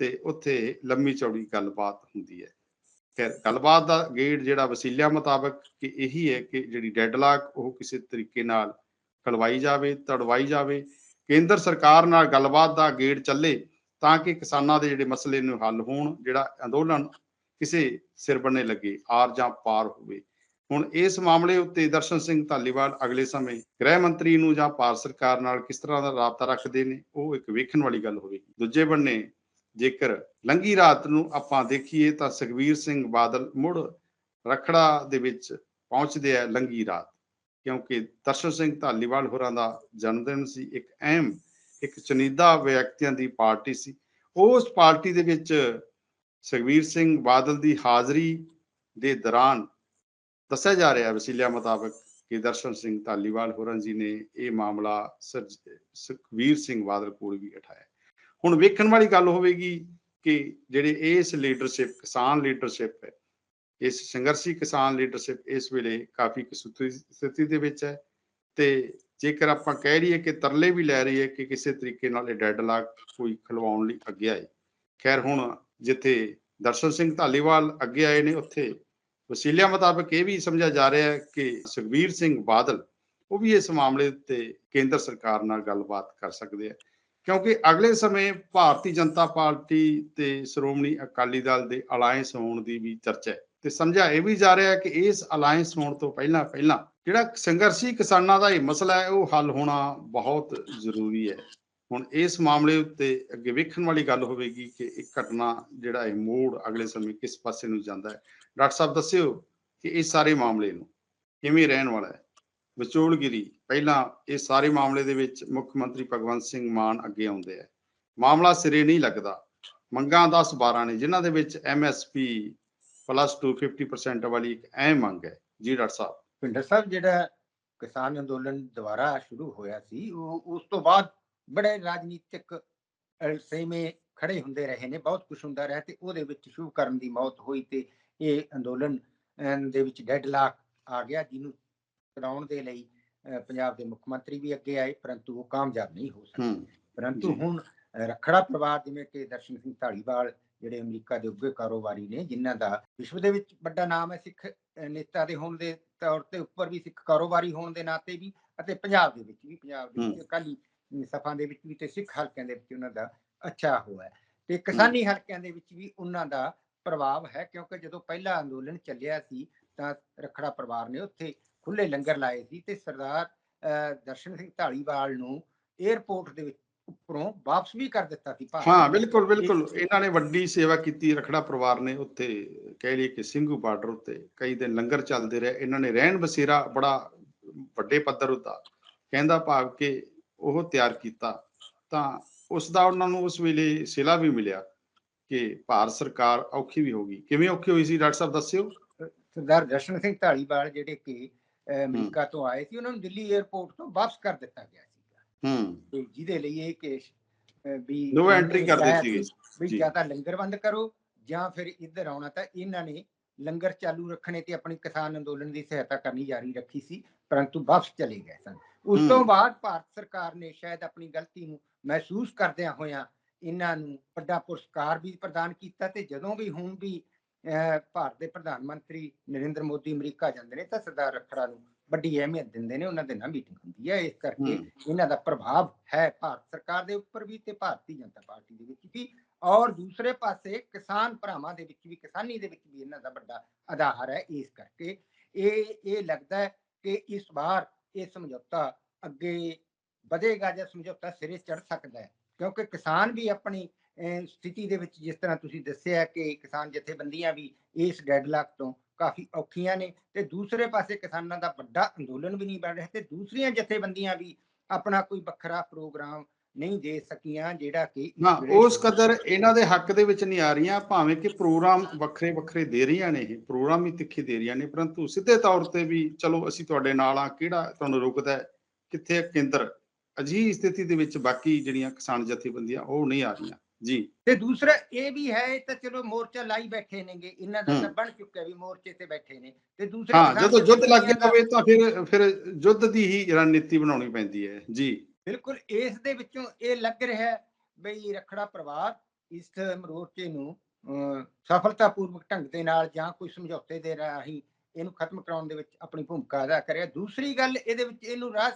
ਤੇ ਉੱਥੇ ਲੰਮੀ ਚੌੜੀ ਗੱਲਬਾਤ ਹੁੰਦੀ ਹੈ। ਖੈਰ, ਗੱਲਬਾਤ ਦਾ ਗੇਟ ਜਿਹੜਾ ਵਸੀਲਿਆਂ ਮੁਤਾਬਕ ਕਿ ਇਹੀ ਹੈ ਕਿ ਜਿਹੜੀ ਡੈਡਲਾਕ ਉਹ ਕਿਸੇ ਤਰੀਕੇ ਨਾਲ ਖਲਵਾਈ ਜਾਵੇ, ਤੜਵਾਈ ਜਾਵੇ, ਕੇਂਦਰ ਸਰਕਾਰ ਨਾਲ ਗੱਲਬਾਤ ਦਾ ਗੇੜ ਚੱਲੇ ਤਾਂ ਕਿ ਕਿਸਾਨਾਂ ਦੇ ਜਿਹੜੇ ਮਸਲੇ ਨੂੰ ਹੱਲ ਹੋਣ, ਜਿਹੜਾ ਅੰਦੋਲਨ ਕਿਸੇ ਸਿਰ ਬੰਨੇ ਲੱਗੇ ਆਰ ਜਾਂ ਪਾਰ ਹੋਵੇ। ਹੁਣ ਇਸ ਮਾਮਲੇ ਉੱਤੇ ਦਰਸ਼ਨ ਸਿੰਘ ਧਾਲੀਵਾਲ ਅਗਲੇ ਸਮੇਂ ਗ੍ਰਹਿ ਮੰਤਰੀ ਨੂੰ ਜਾਂ ਭਾਰਤ ਸਰਕਾਰ ਨਾਲ ਕਿਸ ਤਰ੍ਹਾਂ ਦਾ ਰਾਬਤਾ ਰੱਖਦੇ ਨੇ, ਉਹ ਇੱਕ ਵੇਖਣ ਵਾਲੀ ਗੱਲ ਹੋਵੇਗੀ। ਦੂਜੇ ਬੰਨੇ ਜੇਕਰ ਲੰਗੀ ਰਾਤ ਨੂੰ ਆਪਾਂ ਦੇਖੀਏ ਤਾਂ ਸੁਖਬੀਰ ਸਿੰਘ ਬਾਦਲ ਮੁੜ ਰਖੜਾ ਦੇ ਵਿੱਚ ਪਹੁੰਚਦੇ ਆ ਲੰਗੀ ਰਾਤ। ਕਿਉਂਕਿ ਦਰਸ਼ਨ ਸਿੰਘ ਧਾਲੀਵਾਲ ਹੋਰਾਂ ਦਾ ਜਨਮ ਦਿਨ ਸੀ, ਇੱਕ ਅਹਿਮ, ਇੱਕ ਚੁਣੀਦਾ ਵਿਅਕਤੀਆਂ ਦੀ ਪਾਰਟੀ ਸੀ। ਉਸ ਪਾਰਟੀ ਦੇ ਵਿੱਚ ਸੁਖਬੀਰ ਸਿੰਘ ਬਾਦਲ ਦੀ ਹਾਜ਼ਰੀ ਦੇ ਦੌਰਾਨ ਦੱਸਿਆ ਜਾ ਰਿਹਾ ਵਸੀਲਿਆਂ ਮੁਤਾਬਕ ਕਿ ਦਰਸ਼ਨ ਸਿੰਘ ਧਾਲੀਵਾਲ ਹੋਰਾਂ ਜੀ ਨੇ ਇਹ ਮਾਮਲਾ ਸਰਜ- ਸੁਖਬੀਰ ਸਿੰਘ ਬਾਦਲ ਕੋਲ ਵੀ ਉਠਾਇਆ। ਹੁਣ ਵੇਖਣ ਵਾਲੀ ਗੱਲ ਹੋਵੇਗੀ ਕਿ ਜਿਹੜੇ ਇਸ ਲੀਡਰਸ਼ਿਪ ਕਿਸਾਨ ਲੀਡਰਸ਼ਿਪ ਹੈ ਇਸ ਸੰਘਰਸ਼ੀ ਕਿਸਾਨ ਲੀਡਰਸ਼ਿਪ ਇਸ ਵੇਲੇ ਕਾਫੀ ਕਸੂਤੀ ਸਥਿਤੀ ਦੇ ਵਿੱਚ ਹੈ ਤੇ ਜੇਕਰ ਆਪਾਂ ਕਹਿ ਰਹੀਏ ਕਿ ਤਰਲੇ ਵੀ ਲੈ ਰਹੀ ਹੈ ਕਿ ਕਿਸੇ ਤਰੀਕੇ ਨਾਲ ਇਹ ਡੈਡਲਾਕ ਕੋਈ ਖਲਵਾਉਣ ਲਈ ਅੱਗੇ ਆਏ। ਖੈਰ, ਹੁਣ ਜਿੱਥੇ ਦਰਸ਼ਨ ਸਿੰਘ ਧਾਲੀਵਾਲ ਅੱਗੇ ਆਏ ਨੇ, ਉੱਥੇ ਵਸੀਲਿਆਂ ਮੁਤਾਬਕ ਇਹ ਵੀ ਸਮਝਿਆ ਜਾ ਰਿਹਾ ਹੈ ਕਿ ਸੁਖਬੀਰ ਸਿੰਘ ਬਾਦਲ ਉਹ ਵੀ ਇਸ ਮਾਮਲੇ ਤੇ ਕੇਂਦਰ ਸਰਕਾਰ ਨਾਲ ਗੱਲਬਾਤ ਕਰ ਸਕਦੇ ਆ। ਕਿਉਂਕਿ ਅਗਲੇ ਸਮੇਂ ਭਾਰਤੀ ਜਨਤਾ ਪਾਰਟੀ ਤੇ ਸ਼੍ਰੋਮਣੀ ਅਕਾਲੀ ਦਲ ਦੇ ਅਲਾਇੰਸ ਹੋਣ ਦੀ ਵੀ ਚਰਚਾ ਹੈ। ਤੇ ਸਮਝਿਆ ਇਹ ਵੀ ਜਾ ਰਿਹਾ ਕਿ ਇਸ ਅਲਾਇੰਸ ਹੋਣ ਤੋਂ ਪਹਿਲਾਂ ਪਹਿਲਾਂ ਜਿਹੜਾ ਸੰਘਰਸ਼ੀ ਕਿਸਾਨਾਂ ਦਾ ਇਹ ਮਸਲਾ ਹੈ, ਉਹ ਹੱਲ ਹੋਣਾ ਬਹੁਤ ਜ਼ਰੂਰੀ ਹੈ। ਹੁਣ ਇਸ ਮਾਮਲੇ ਉੱਤੇ ਅੱਗੇ ਵੇਖਣ ਵਾਲੀ ਗੱਲ ਹੋਵੇਗੀ ਕਿ ਇਹ ਘਟਨਾ ਜਿਹੜਾ ਇਹ ਮੋੜ ਅਗਲੇ ਸਮੇਂ ਕਿਸ ਪਾਸੇ ਨੂੰ ਜਾਂਦਾ ਹੈ। ਡਾਕਟਰ ਸਾਹਿਬ, ਦੱਸਿਓ ਕਿ ਇਹ ਸਾਰੇ ਮਾਮਲੇ ਨੂੰ ਕਿਵੇਂ ਰਹਿਣ ਵਾਲਾ ਹੈ? ਵਿਚੋਲਗਿਰੀ, ਪਹਿਲਾਂ ਇਹ ਸਾਰੇ ਮਾਮਲੇ ਦੇ ਵਿੱਚ ਮੁੱਖ ਮੰਤਰੀ ਭਗਵੰਤ ਸਿੰਘ ਮਾਨ ਅੱਗੇ ਆਉਂਦੇ ਆ। ਮਾਮਲਾ ਸਿਰੇ ਨਹੀਂ ਲੱਗਦਾ। ਮੰਗਾਂ 10 12 ਨੇ, ਜਿਨ੍ਹਾਂ ਦੇ ਵਿੱਚ ਐਮਐਸਪੀ ਪਲੱਸ 2 50% ਵਾਲੀ ਇੱਕ ਅਹਿਮ ਮੰਗ ਹੈ। ਜੀ ਡਾਕਟਰ ਸਾਹਿਬ। ਪਿੰਡਰ ਸਾਹਿਬ ਜਿਹੜਾ ਕਿਸਾਨ ਅੰਦੋਲਨ ਦੁਬਾਰਾ ਸ਼ੁਰੂ ਹੋਇਆ ਸੀ ਉਹ ਉਸ ਤੋਂ ਬਾਅਦ ਬੜੇ ਰਾਜਨੀਤਿਕ ਸੇਮੇ ਖੜੇ ਹੁੰਦੇ ਰਹੇ ਨੇ ਬਹੁਤ ਕੁਝ ਹੁੰਦਾ ਰਿਹਾ ਤੇ ਉਹਦੇ ਵਿੱਚ ਸ਼ੁਭ ਕਰਨ ਦੀ ਮੌਤ ਹੋਈ ਤੇ ਇਹ ਅੰਦੋਲਨ ਦੇ ਵਿੱਚ ਡੈਡਲਾਕ ਆ ਗਿਆ ਜਿਹਨੂੰ ਚਲਾਉਣ ਦੇ ਲਈ ਪੰਜਾਬ ਦੇ ਮੁੱਖ ਮੰਤਰੀ ਵੀ ਅੱਗੇ ਆਏ ਪਰੰਤੂ ਉਹ ਕਾਮਯਾਬ ਨਹੀਂ ਹੋ ਸਕੇ। ਪਰੰਤੂ। ਹੁਣ ਰੱਖੜਾ ਪਰਿਵਾਰ ਜਿਵੇਂ ਕਿ ਦਰਸ਼ਨ ਸਿੰਘ ਢਾਲੀਵਾਲ ਜਿਹੜੇ ਅਮਰੀਕਾ ਦੇ ਉੱਗੇ ਕਾਰੋਬਾਰੀ ਨੇ ਜਿਨ੍ਹਾਂ ਦਾ ਵਿਸ਼ਵ ਦੇ ਵਿੱਚ ਵੱਡਾ ਨਾਮ ਹੈ ਸਿੱਖ ਨੇਤਾ ਦੇ ਹੋਣ ਦੇ ਤੌਰ ਤੇ ਉੱਪਰ ਵੀ ਸਿੱਖ ਕਾਰੋਬਾਰੀ ਹੋਣ ਦੇ ਨਾਤੇ ਵੀ ਅਤੇ ਪੰਜਾਬ ਦੇ ਵਿੱਚ ਵੀ ਪੰਜਾਬ ਦੇ ਵਿੱਚ ਹੂੰ। ਅਕਾਲੀ ਸਫਾ ਦੇ ਵਿੱਚ ਵੀ ਤੇ ਸਿੱਖ ਹਲਕਿਆਂ ਦੇ ਵਿੱਚ ਉਹਨਾਂ ਦਾ ਅੱਛਾ ਹੋਇਆ ਤੇ ਕਿਸਾਨੀ ਹਲਕਿਆਂ ਦੇ ਵਿੱਚ ਵੀ ਉਹਨਾਂ ਦਾ ਪ੍ਰਭਾਵ ਹੈ ਕਿਉਂਕਿ ਜਦੋਂ ਪਹਿਲਾ ਅੰਦੋਲਨ ਚੱਲਿਆ ਸੀ ਤਾਂ ਰੱਖੜਾ ਪਰਿਵਾਰ ਨੇ ਉੱਥੇ ਖੁੱਲੇ ਲੰਗਰ ਲਾਏ ਸੀ ਤੇ ਸਰਦਾਰ ਦਰਸ਼ਨ ਸਿੰਘ ਢਾਲੀਵਾਲ ਨੂੰ 에ਅਰਪੋਰਟ ਦੇ ਵਿੱਚ ਉੱਪਰੋਂ ਵਾਪਸ ਵੀ ਕਰ ਦਿੱਤਾ ਸੀ ਭਾਰਤ ਹਾਂ। ਬਿਲਕੁਲ ਬਿਲਕੁਲ। ਇਹਨਾਂ ਨੇ ਵੱਡੀ ਸੇਵਾ ਕੀਤੀ ਰਖੜਾ ਪਰਿਵਾਰ ਨੇ ਉੱਥੇ ਕਹਿ ਲਈਏ ਕਿ ਸਿੰਘੂ ਬਾਰਡਰ ਉੱਤੇ ਕਈ ਦਿਨ ਲੰਗਰ ਚੱਲਦੇ ਰਹੇ। ਇਹਨਾਂ ਨੇ ਰਹਿਣ ਬਸੇਰਾ ਬੜਾ ਵੱਡੇ ਪੱਧਰ ਉੱਤਾ ਕਹਿੰਦਾ ਭਾਵ ਕਿ ਉਹ ਤਿਆਰ ਕੀਤਾ। ਤਾਂ ਉਸ ਦਾ ਉਹਨਾਂ ਨੂੰ ਉਸ ਵੇਲੇ ਸਿਲਾ ਵੀ ਮਿਲਿਆ ਕਿ ਭਾਰਤ ਸਰਕਾਰ ਔਖੀ ਵੀ ਹੋਗੀ ਕਿਵੇਂ ਔਖੀ ਹੋਈ ਸੀ ਡਾਕਟਰ ਸਾਹਿਬ ਦੱਸਿਓ? ਸਰਦਾਰ ਦਰਸ਼ਨ ਸਿੰਘ ਢਾਲੀਵਾਲ ਜਿਹੜੇ ਕਿ ਅਮਰੀਕਾ ਤੋਂ ਆਏ ਸੀ ਉਹਨਾਂ ਨੂੰ ਦਿੱਲੀ 에ਅਰਪੋਰਟ ਤੋਂ ਵਾਪਸ ਕਰ ਦਿੱਤਾ ਗਿਆ ਹੂੰ ਜਿਹਦੇ ਲਈ ਇਹ ਕੇਸ ਵੀ ਨੋ ਐਂਟਰੀ ਕਰ ਦਿੱਤੀ ਗਈ ਵੀ ਜੀ। ਤਾਂ ਲੰਗਰ ਬੰਦ ਕਰੋ ਜਾਂ ਫਿਰ ਇੱਧਰ ਆਉਣਾ ਤਾਂ ਇਹਨਾਂ ਨੇ ਲੰਗਰ ਚਾਲੂ ਰੱਖਣੇ ਤੇ ਆਪਣੀ ਕਿਸਾਨ ਅੰਦੋਲਨ ਦੀ ਸਹਾਇਤਾ ਕਰਨੀ ਜਾਰੀ ਰੱਖੀ ਸੀ ਪਰੰਤੂ ਵਾਪਸ ਚਲੇ ਗਏ ਸਨ ਉਸ ਤੋਂ। ਬਾਅਦ ਭਾਰਤ ਸਰਕਾਰ ਨੇ ਸ਼ਾਇਦ ਆਪਣੀ ਗਲਤੀ ਨੂੰ ਮਹਿਸੂਸ ਕਰਦਿਆਂ ਹੋਇਆਂ ਇਹਨਾਂ ਨੂੰ ਵੱਡਾ ਪੁਰਸਕਾਰ ਵੀ ਪ੍ਰਦਾਨ ਕੀਤਾ ਤੇ ਜਦੋਂ ਵੀ ਹੁਣ ਵੀ ਭਾਰਤ ਦੇ ਪ੍ਰਧਾਨ ਮੰਤਰੀ ਨਰਿੰਦਰ ਮੋਦੀ ਅਮਰੀਕਾ ਜਾਂਦੇ ਨੇ ਤਾਂ ਸਰਦਾਰ ਰੱਖੜਾ ਨੂੰ ਵੱਡੀ ਅਹਿਮੀਅਤ ਦਿੰਦੇ ਨੇ ਉਹਨਾਂ ਦੇ ਨਾਲ ਮੀਟਿੰਗ ਹੁੰਦੀ ਹੈ। ਇਸ ਕਰਕੇ ਇਹਨਾਂ ਦਾ ਪ੍ਰਭਾਵ ਹੈ ਭਾਰਤ ਸਰਕਾਰ ਦੇ ਉੱਪਰ ਵੀ ਤੇ ਭਾਰਤੀ ਜਨਤਾ ਪਾਰਟੀ ਦੇ ਵਿੱਚ ਵੀ। ਔਰ ਦੂਸਰੇ ਪਾਸੇ ਕਿਸਾਨ ਭਰਾਵਾਂ ਦੇ ਵਿੱਚ ਵੀ ਕਿਸਾਨੀ ਦੇ ਵਿੱਚ ਵੀ ਇਹਨਾਂ ਦਾ ਵੱਡਾ ਆਧਾਰ ਹੈ। ਇਸ ਕਰਕੇ ਇਹ ਇਹ ਲੱਗਦਾ ਹੈ ਕਿ ਇਸ ਵਾਰ ਇਹ ਸਮਝੌਤਾ ਅੱਗੇ ਵਧੇਗਾ ਜਾਂ ਸਮਝੌਤਾ ਸਿਰੇ ਚੜ ਸਕਦਾ ਹੈ। ਕਿਉਂਕਿ ਕਿਸਾਨ ਵੀ ਆਪਣੀ ਸਥਿਤੀ ਦੇ ਵਿੱਚ ਜਿਸ ਤਰ੍ਹਾਂ ਤੁਸੀਂ ਦੱਸਿਆ ਕਿ ਕਿਸਾਨ ਜਥੇਬੰਦੀਆਂ ਵੀ ਇਸ ਡੈਡਲਾਕ ਤੋਂ ਕਾਫੀ ਔਖੀਆਂ ਨੇ ਤੇ ਦੂਸਰੇ ਪਾਸੇ ਕਿਸਾਨਾਂ ਦਾ ਵੱਡਾ ਅੰਦੋਲਨ ਵੀ ਨਹੀਂ ਬਣ ਰਿਹਾ ਤੇ ਦੂਸਰੀਆਂ ਜਥੇਬੰਦੀਆਂ ਵੀ ਆਪਣਾ ਕੋਈ ਵੱਖਰਾ ਪ੍ਰੋਗਰਾਮ ਨਹੀਂ ਦੇ ਸਕੀਆਂ ਜਿਹੜਾ ਕਿ ਹਾਂ ਉਸ ਕਦਰ ਇਹਨਾਂ ਦੇ ਹੱਕ ਦੇ ਵਿੱਚ ਨਹੀਂ ਆ ਰਹੀਆਂ ਭਾਵੇਂ ਕਿ ਪ੍ਰੋਗਰਾਮ ਵੱਖਰੇ ਵੱਖਰੇ ਦੇ ਰਹੀਆਂ ਨੇ ਇਹ ਪ੍ਰੋਗਰਾਮ ਵੀ ਤਿੱਖੇ ਦੇ ਰਹੀਆਂ ਨੇ ਪਰੰਤੂ ਸਿੱਧੇ ਤੌਰ ਤੇ ਵੀ ਚਲੋ ਅਸੀਂ ਤੁਹਾਡੇ ਨਾਲ ਆ ਕਿਹੜਾ ਤੁਹਾਨੂੰ ਰੁਕਦਾ ਹੈ, ਕਿੱਥੇ ਹੈ ਕੇਂਦਰ? ਅਜਿਹੀ ਸਥਿਤੀ ਦੇ ਵਿੱਚ ਬਾਕੀ ਜਿਹੜੀਆਂ ਕਿਸਾਨ ਜਥੇਬੰਦੀਆਂ ਉਹ ਨਹੀਂ ਆ ਰਹੀਆਂ। ਜੀ। ਤੇ ਦੂਸਰਾ ਇਹ ਵੀ ਹੈ ਤਾਂ ਚਲੋ ਮੋਰਚਾ ਲਾਈ ਬੈਠੇ ਨੇਗੇ ਇਹਨਾਂ ਦਾ ਤਾਂ। ਬਣ ਚੁੱਕਿਆ ਵੀ ਮੋਰਚੇ ਤੇ ਬੈਠੇ ਨੇ। ਤੇ ਦੂਸਰੇ ਹਾਂ ਜਦੋਂ ਯੁੱਧ ਲੱਗ ਦਾ- ਜਾਵੇ ਤਾਂ ਫਿਰ ਫਿਰ ਯੁੱਧ ਦੀ ਹੀ ਰਣਨੀਤੀ ਬਣਾਉਣੀ ਪੈਂਦੀ ਹੈ। ਜੀ। ਬਿਲਕੁਲ ਇਸ ਦੇ ਵਿੱਚੋਂ ਇਹ ਲੱਗ ਰਿਹਾ ਹੈ ਬਈ ਰਖੜਾ ਪਰਿਵਾਰ ਇਸ ਮੋਰਚੇ ਨੂੰ ਸਫਲਤਾਪੂਰਵਕ ਢੰਗ ਦੇ ਨਾਲ ਜਾਂ ਕੋਈ ਸਮਝੌਤੇ ਦੇ ਰਾਹੀਂ ਇਹਨੂੰ ਖਤਮ ਕਰਾਉਣ ਦੇ ਵਿੱਚ ਆਪਣੀ ਭੂਮਿਕਾ ਅਦਾ ਕਰਿਆ। ਦੂਸਰੀ ਗੱਲ ਇਹਦੇ ਵਿੱਚ ਇਹਨੂੰ ਅਹ,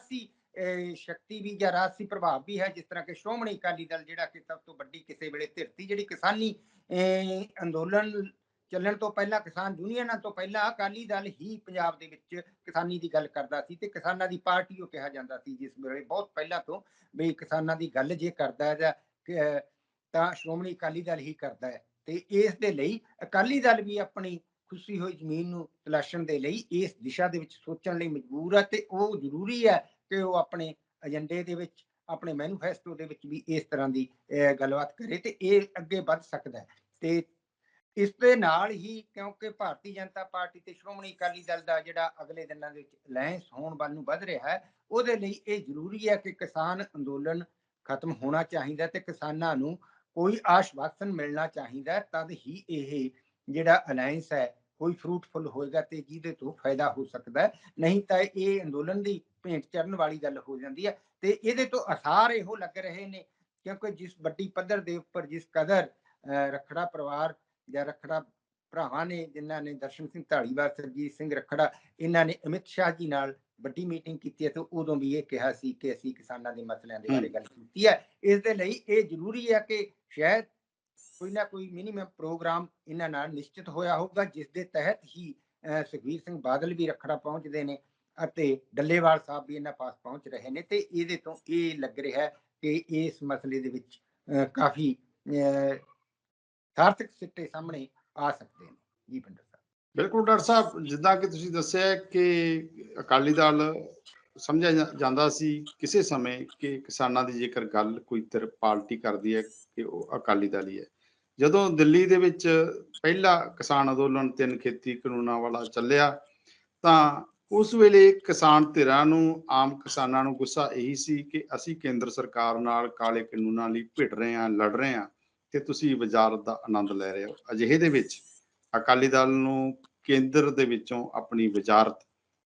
ਸ਼ਕਤੀ ਵੀ ਜਾਂ ਰਾਜਸੀ ਪ੍ਰਭਾਵ ਵੀ ਹੈ, ਜਿਸ ਤਰ੍ਹਾਂ ਕਿ ਸ਼੍ਰੋਮਣੀ ਅਕਾਲੀ ਦਲ ਜਿਹੜਾ ਕਿ ਸਭ ਤੋਂ ਵੱਡੀ ਕਿਸੇ ਵੇਲੇ ਧਿਰਤੀ ਜਿਹੜੀ ਕਿਸਾਨੀ ਅੰਦੋਲਨ ਚੱਲਣ ਤੋਂ ਪਹਿਲਾਂ, ਕਿਸਾਨ ਯੂਨੀਅਨਾਂ ਤੋਂ ਪਹਿਲਾਂ ਅਕਾਲੀ ਦਲ ਹੀ ਪੰਜਾਬ ਦੇ ਵਿੱਚ ਕਿਸਾਨੀ ਦੀ ਗੱਲ ਕਰਦਾ ਸੀ ਤੇ ਕਿਸਾਨਾਂ ਦੀ ਪਾਰਟੀ ਉਹ ਕਿਹਾ ਜਾਂਦਾ ਸੀ, ਜਿਸ ਵੇਲੇ ਬਹੁਤ ਪਹਿਲਾਂ ਤੋਂ ਵੀ ਕਿਸਾਨਾਂ ਦੀ ਗੱਲ ਜੇ ਕਰਦਾ ਜਾਂ ਤਾਂ ਸ਼੍ਰੋਮਣੀ ਅਕਾਲੀ ਦਲ ਹੀ ਕਰਦਾ ਹੈ ਤੇ ਇਸ ਦੇ ਲਈ ਅਕਾਲੀ ਦਲ ਵੀ ਆਪਣੀ ਖੁਸ਼ੀ ਹੋਈ ਜ਼ਮੀਨ ਨੂੰ ਤਲਾਸ਼ਣ ਦੇ ਲਈ ਇਸ ਦਿਸ਼ਾ ਦੇ ਵਿੱਚ ਸੋਚਣ ਲਈ ਮਜਬੂਰ ਹੈ ਤੇ ਉਹ ਜ਼ਰੂਰੀ ਹੈ ਕਿ ਉਹ ਆਪਣੇ ਏਜੰਡੇ ਦੇ ਵਿੱਚ, ਆਪਣੇ ਮੈਨੀਫੈਸਟੋ ਦੇ ਵਿੱਚ ਵੀ ਇਸ ਤਰ੍ਹਾਂ ਦੀ ਗੱਲਬਾਤ ਕਰੇ ਤੇ ਇਹ ਅੱਗੇ ਵੱਧ ਸਕਦਾ ਹੈ। ਤੇ ਇਸ ਦੇ ਨਾਲ ਹੀ ਕਿਉਂਕਿ ਭਾਰਤੀ ਜਨਤਾ ਪਾਰਟੀ ਤੇ ਸ਼੍ਰੋਮਣੀ ਅਕਾਲੀ ਦਲ ਦਾ ਜਿਹੜਾ ਅਗਲੇ ਦਿਨਾਂ ਦੇ ਵਿੱਚ ਅਲਾਇੰਸ ਹੋਣ ਵੱਲ ਨੂੰ ਵੱਧ ਰਿਹਾ ਹੈ, ਉਹਦੇ ਲਈ ਇਹ ਜ਼ਰੂਰੀ ਹੈ ਕਿ ਕਿਸਾਨ ਅੰਦੋਲਨ ਖਤਮ ਹੋਣਾ ਚਾਹੀਦਾ ਤੇ ਕਿਸਾਨਾਂ ਨੂੰ ਕੋਈ ਆਸ਼ਵਾਸਨ ਮਿਲਣਾ ਚਾਹੀਦਾ ਤਦ ਹੀ ਇਹ ਜਿਹੜਾ ਅਲਾਇੰਸ ਹੈ, ਕੋਈ ਫਰੂਟਫੁਲ ਹੋਏਗਾ ਤੇ ਜਿਹਦੇ ਤੋਂ ਫਾਇਦਾ ਹੋ ਸਕਦਾ ਨਹੀਂ ਤਾਂ ਇਹ ਅੰਦੋਲਨ ਦੀ ਭੇਂਟ ਚੜਨ ਵਾਲੀ ਗੱਲ ਹੋ ਜਾਂਦੀ ਹੈ ਤੇ ਇਹਦੇ ਤੋਂ ਅਸਾਰ ਇਹੋ ਲੱਗ ਰਹੇ ਨੇ ਕਿਉਂਕਿ ਜਿਸ ਵੱਡੀ ਪੱਧਰ ਦੇ ਉੱਪਰ ਜਿਸ ਕਦਰ ਰਖੜਾ ਪਰਿਵਾਰ ਜਾਂ ਰਖੜਾ ਭਰਾਵਾਂ ਨੇ ਜਿਨ੍ਹਾਂ ਨੇ ਦਰਸ਼ਨ ਸਿੰਘ ਢਾਲੀਵਾਲ ਸਰਜੀਤ ਸਿੰਘ ਰਖੜਾ ਇਹਨਾਂ ਨੇ ਅਮਿਤ ਸ਼ਾਹ ਜੀ ਨਾਲ ਵੱਡੀ ਮੀਟਿੰਗ ਕੀਤੀ ਹੈ ਤੇ ਉਦੋਂ ਵੀ ਇਹ ਕਿਹਾ ਸੀ ਕਿ ਅਸੀਂ ਕਿਸਾਨਾਂ ਦੇ ਮਸਲਿਆਂ ਦੇ ਬਾਰੇ ਗੱਲ ਕੀਤੀ ਹੈ ਇਸ ਦੇ ਲਈ ਇਹ ਜ਼ਰੂਰੀ ਹੈ ਕਿ ਸ਼ਾਇਦ ਕੋਈ ਨਾ ਕੋਈ ਮਿਨੀਮਮ ਪ੍ਰੋਗਰਾਮ ਇਹਨਾਂ ਨਾਲ ਨਿਸ਼ਚਿਤ ਹੋਇਆ ਹੋਊਗਾ ਜਿਸ ਦੇ ਤਹਿਤ ਹੀ ਅਹ, ਸੁਖਬੀਰ ਸਿੰਘ ਬਾਦਲ ਵੀ ਰਖੜਾ ਪਹੁੰਚਦੇ ਨੇ ਅਤੇ ਡੱਲੇਵਾਲ ਸਾਹਿਬ ਵੀ ਇਹਨਾਂ ਪਾਸ ਪਹੁੰਚ ਰਹੇ ਨੇ ਤੇ ਇਹਦੇ ਤੋਂ ਇਹ ਲੱਗ ਰਿਹਾ ਕਿ ਇਸ ਮਸਲੇ ਦੇ ਵਿੱਚ ਕਾਫੀ ਸਾਰਥਕ ਸਿੱਟੇ ਸਾਹਮਣੇ ਆ ਸਕਦੇ ਨੇ। ਜੀ ਪਿੰਡਰ ਸਾਹਿਬ। ਬਿਲਕੁਲ ਡਾਕਟਰ ਸਾਹਿਬ, ਜਿੱਦਾਂ ਕਿ ਤੁਸੀਂ ਦੱਸਿਆ ਕਿ ਅਕਾਲੀ ਦਲ ਸਮਝਿਆ ਜਾਂਦਾ ਸੀ ਕਿਸੇ ਸਮੇਂ ਕਿ ਕਿਸਾਨਾਂ ਦੀ ਜੇਕਰ ਗੱਲ ਕੋਈ ਤਰ ਪਾਰਟੀ ਕਰਦੀ ਹੈ ਕਿ ਉਹ ਅਕਾਲੀ ਦਲ ਹੀ ਹੈ। ਜਦੋਂ ਦਿੱਲੀ ਦੇ ਵਿੱਚ ਪਹਿਲਾ ਕਿਸਾਨ ਅੰਦੋਲਨ ਤਿੰਨ ਖੇਤੀ ਕਾਨੂੰਨਾਂ ਵਾਲਾ ਚੱਲਿਆ ਤਾਂ ਉਸ ਵੇਲੇ ਕਿਸਾਨ ਧਿਰਾਂ ਨੂੰ, ਆਮ ਕਿਸਾਨਾਂ ਨੂੰ ਗੁੱਸਾ ਇਹੀ ਸੀ ਕਿ ਅਸੀਂ ਕੇਂਦਰ ਸਰਕਾਰ ਨਾਲ ਕਾਲੇ ਕਾਨੂੰਨਾਂ ਲਈ ਭਿੜ ਰਹੇ ਹਾਂ, ਲੜ ਰਹੇ ਹਾਂ ਤੇ ਤੁਸੀਂ ਵਜ਼ਾਰਤ ਦਾ ਆਨੰਦ ਲੈ ਰਹੇ ਹੋ। ਅਜਿਹੇ ਦੇ ਵਿੱਚ ਅਕਾਲੀ ਦਲ ਨੂੰ ਕੇਂਦਰ ਦੇ ਵਿੱਚੋਂ ਆਪਣੀ ਵਜ਼ਾਰਤ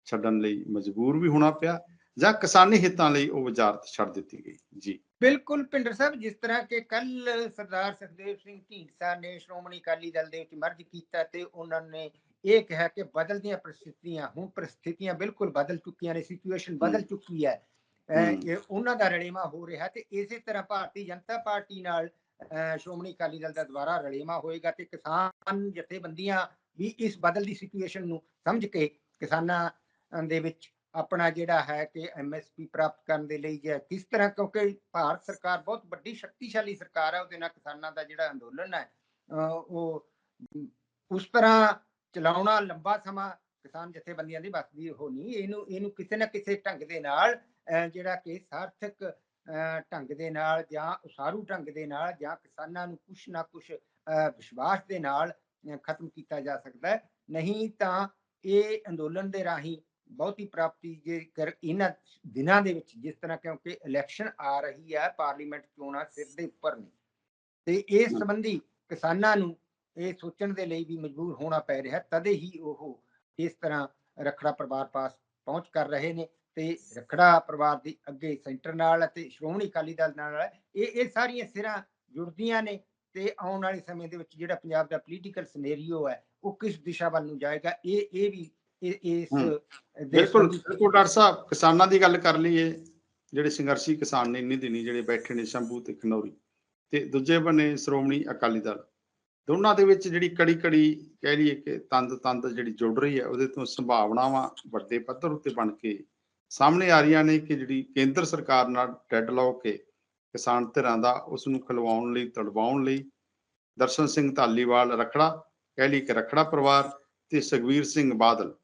ਛੱਡਣ ਲਈ ਮਜਬੂਰ ਵੀ ਹੋਣਾ ਪਿਆ ਜਾਂ ਕਿਸਾਨੀ ਹਿੱਤਾਂ ਲਈ ਉਹ ਵਜ਼ਾਰਤ ਛੱਡ ਦਿੱਤੀ ਗਈ। ਜੀ। ਬਿਲਕੁਲ ਪਿੰਡਰ ਸਾਹਿਬ, ਜਿਸ ਤਰ੍ਹਾਂ ਕਿ ਕੱਲ ਸਰਦਾਰ ਸੁਖਦੇਵ ਸਿੰਘ ਢੀਂਡਸਾ ਨੇ ਸ਼੍ਰੋਮਣੀ ਅਕਾਲੀ ਦਲ ਦੇ ਵਿੱਚ ਮਰਜ ਕੀਤਾ ਤੇ ਉਹਨਾਂ ਨੇ ਇਹ ਕਿਹਾ ਕਿ ਬਦਲਦੀਆਂ ਪ੍ਰਸਥਿਤੀਆਂ ਹੁਣ ਪ੍ਰਸਥਿਤੀਆਂ ਬਿਲਕੁਲ ਬਦਲ ਚੁੱਕੀਆਂ ਨੇ ਸਿਚੁਏਸ਼ਨ ਬਦਲ ਚੁੱਕੀ ਹੈ। ਇਹ ਉਹਨਾਂ ਦਾ ਰਲੇਵਾ ਹੋ ਰਿਹਾ ਤੇ ਇਸੇ ਤਰ੍ਹਾਂ ਭਾਰਤੀ ਜਨਤਾ ਪਾਰਟੀ ਨਾਲ ਸ਼੍ਰੋਮਣੀ ਅਕਾਲੀ ਦਲ ਦਾ ਦੁਬਾਰਾ ਰਲੇਵਾ ਹੋਏਗਾ ਤੇ ਕਿਸਾਨ ਜਥੇਬੰਦੀਆਂ ਵੀ ਇਸ ਬਦਲਦੀ ਸਿਚੁਏਸ਼ਨ ਨੂੰ ਸਮਝ ਕੇ ਕਿਸਾਨਾਂ ਦੇ ਵਿੱਚ ਆਪਣਾ ਜਿਹੜਾ ਹੈ ਕਿ ਐਮਐਸਪੀ ਪ੍ਰਾਪਤ ਕਰਨ ਦੇ ਲਈ ਜਾਂ ਕਿਸ ਤਰ੍ਹਾਂ ਕਿਉਂਕਿ ਭਾਰਤ ਸਰਕਾਰ ਬਹੁਤ ਵੱਡੀ ਸ਼ਕਤੀਸ਼ਾਲੀ ਸਰਕਾਰ ਹੈ ਉਹਦੇ ਨਾਲ ਕਿਸਾਨਾਂ ਦਾ ਜਿਹੜਾ ਅੰਦੋਲਨ ਹੈ ਉਹ ਉਸ ਤਰ੍ਹਾਂ ਚਲਾਉਣਾ ਲੰਬਾ ਸਮਾਂ ਕਿਸਾਨ ਜਥੇਬੰਦੀਆਂ ਦੀ ਬਸ ਦੀ ਉਹ ਨਹੀਂ ਇਹਨੂੰ ਇਹਨੂੰ ਕਿਸੇ ਨਾ ਕਿਸੇ ਢੰਗ ਦੇ ਨਾਲ ਜਿਹੜਾ ਕਿ ਸਾਰਥਕ ਢੰਗ ਦੇ ਨਾਲ ਜਾਂ ਉਸਾਰੂ ਢੰਗ ਦੇ ਨਾਲ ਜਾਂ ਕਿਸਾਨਾਂ ਨੂੰ ਕੁਛ ਨਾ ਕੁਛ ਵਿਸ਼ਵਾਸ ਦੇ ਨਾਲ ਖਤਮ ਕੀਤਾ ਜਾ ਸਕਦਾ ਹੈ ਨਹੀਂ ਤਾਂ ਇਹ ਅੰਦੋਲਨ ਦੇ ਰਾਹੀਂ ਬਹੁਤੀ ਪ੍ਰਾਪਤੀ ਜੇਕਰ ਇਹਨਾਂ ਦਿਨਾਂ ਦੇ ਵਿੱਚ ਜਿਸ ਤਰ੍ਹਾਂ ਕਿਉਂਕਿ ਇਲੈਕਸ਼ਨ ਆ ਰਹੀ ਹੈ ਪਾਰਲੀਮੈਂਟ ਚੋਣਾਂ ਸਿਰ ਦੇ ਉੱਪਰ ਨੇ ਤੇ ਇਸ। ਸੰਬੰਧੀ ਕਿਸਾਨਾਂ ਨੂੰ ਇਹ ਸੋਚਣ ਦੇ ਲਈ ਵੀ ਮਜਬੂਰ ਹੋਣਾ ਪੈ ਰਿਹਾ ਤਦੇ ਹੀ ਉਹ ਇਸ ਤਰ੍ਹਾਂ ਰਖੜਾ ਪਰਿਵਾਰ ਪਾਸ ਪਹੁੰਚ ਕਰ ਰਹੇ ਨੇ ਤੇ ਰਖੜਾ ਪਰਿਵਾਰ ਦੀ ਅੱਗੇ ਸੈਂਟਰ ਨਾਲ ਅਤੇ ਸ਼੍ਰੋਮਣੀ ਅਕਾਲੀ ਦਲ ਨਾਲ। ਇਹ ਇਹ ਸਾਰੀਆਂ ਸਿਰਾਂ ਜੁੜਦੀਆਂ ਨੇ ਤੇ ਆਉਣ ਵਾਲੇ ਸਮੇਂ ਦੇ ਵਿੱਚ ਜਿਹੜਾ ਪੰਜਾਬ ਦਾ ਪੋਲੀਟੀਕਲ ਸਿਨੈਰੀਓ ਹੈ ਉਹ ਕਿਸ ਦਿਸ਼ਾ ਵੱਲ ਨੂੰ ਜਾਏਗਾ ਇਹ ਇਹ ਵੀ ਇਸ ਬਿਲਕੁਲ ਬਿਲਕੁਲ ਡਾਕਟਰ ਸਾਹਿਬ ਕਿਸਾਨਾਂ ਦੀ ਗੱਲ ਕਰ ਲਈਏ ਜਿਹੜੇ ਸੰਘਰਸ਼ੀ ਕਿਸਾਨ ਨੇ ਇੰਨੀ ਦਿਨੀ ਜਿਹੜੇ ਬੈਠੇ ਨੇ ਸ਼ੰਭੂ ਤੇ ਖਨੌਰੀ ਤੇ ਦੂਜੇ ਬੰਨੇ ਸ਼੍ਰੋਮਣੀ ਅਕਾਲੀ ਦਲ। ਦੋਨਾਂ ਦੇ ਵਿੱਚ ਜਿਹੜੀ ਕੜੀ ਕੜੀ ਕਹਿ ਲਈਏ ਕਿ ਤੰਦ ਤੰਦ ਜਿਹੜੀ ਜੁੜ ਰਹੀ ਹੈ, ਉਹਦੇ ਤੋਂ ਸੰਭਾਵਨਾਵਾਂ ਵੱਡੇ ਪੱਧਰ ਉੱਤੇ ਬਣ ਕੇ ਸਾਹਮਣੇ ਆ ਰਹੀਆਂ ਨੇ ਕਿ ਜਿਹੜੀ ਕੇਂਦਰ ਸਰਕਾਰ ਨਾਲ ਡੈਡ ਡੈਡਲੌਕ ਹੈ, ਕਿਸਾਨ ਧਿਰਾਂ ਦਾ ਉਸ ਨੂੰ ਖਲਵਾਉਣ ਲਈ, ਤੜਵਾਉਣ ਲਈ, ਦਰਸ਼ਨ ਸਿੰਘ ਧਾਲੀਵਾਲ ਰਖੜਾ, ਕਹਿ ਲਈ ਕਿ ਰਖੜਾ ਪਰਿਵਾਰ ਤੇ ਸੁਖਵੀਰ ਸਿੰਘ ਬਾਦਲ,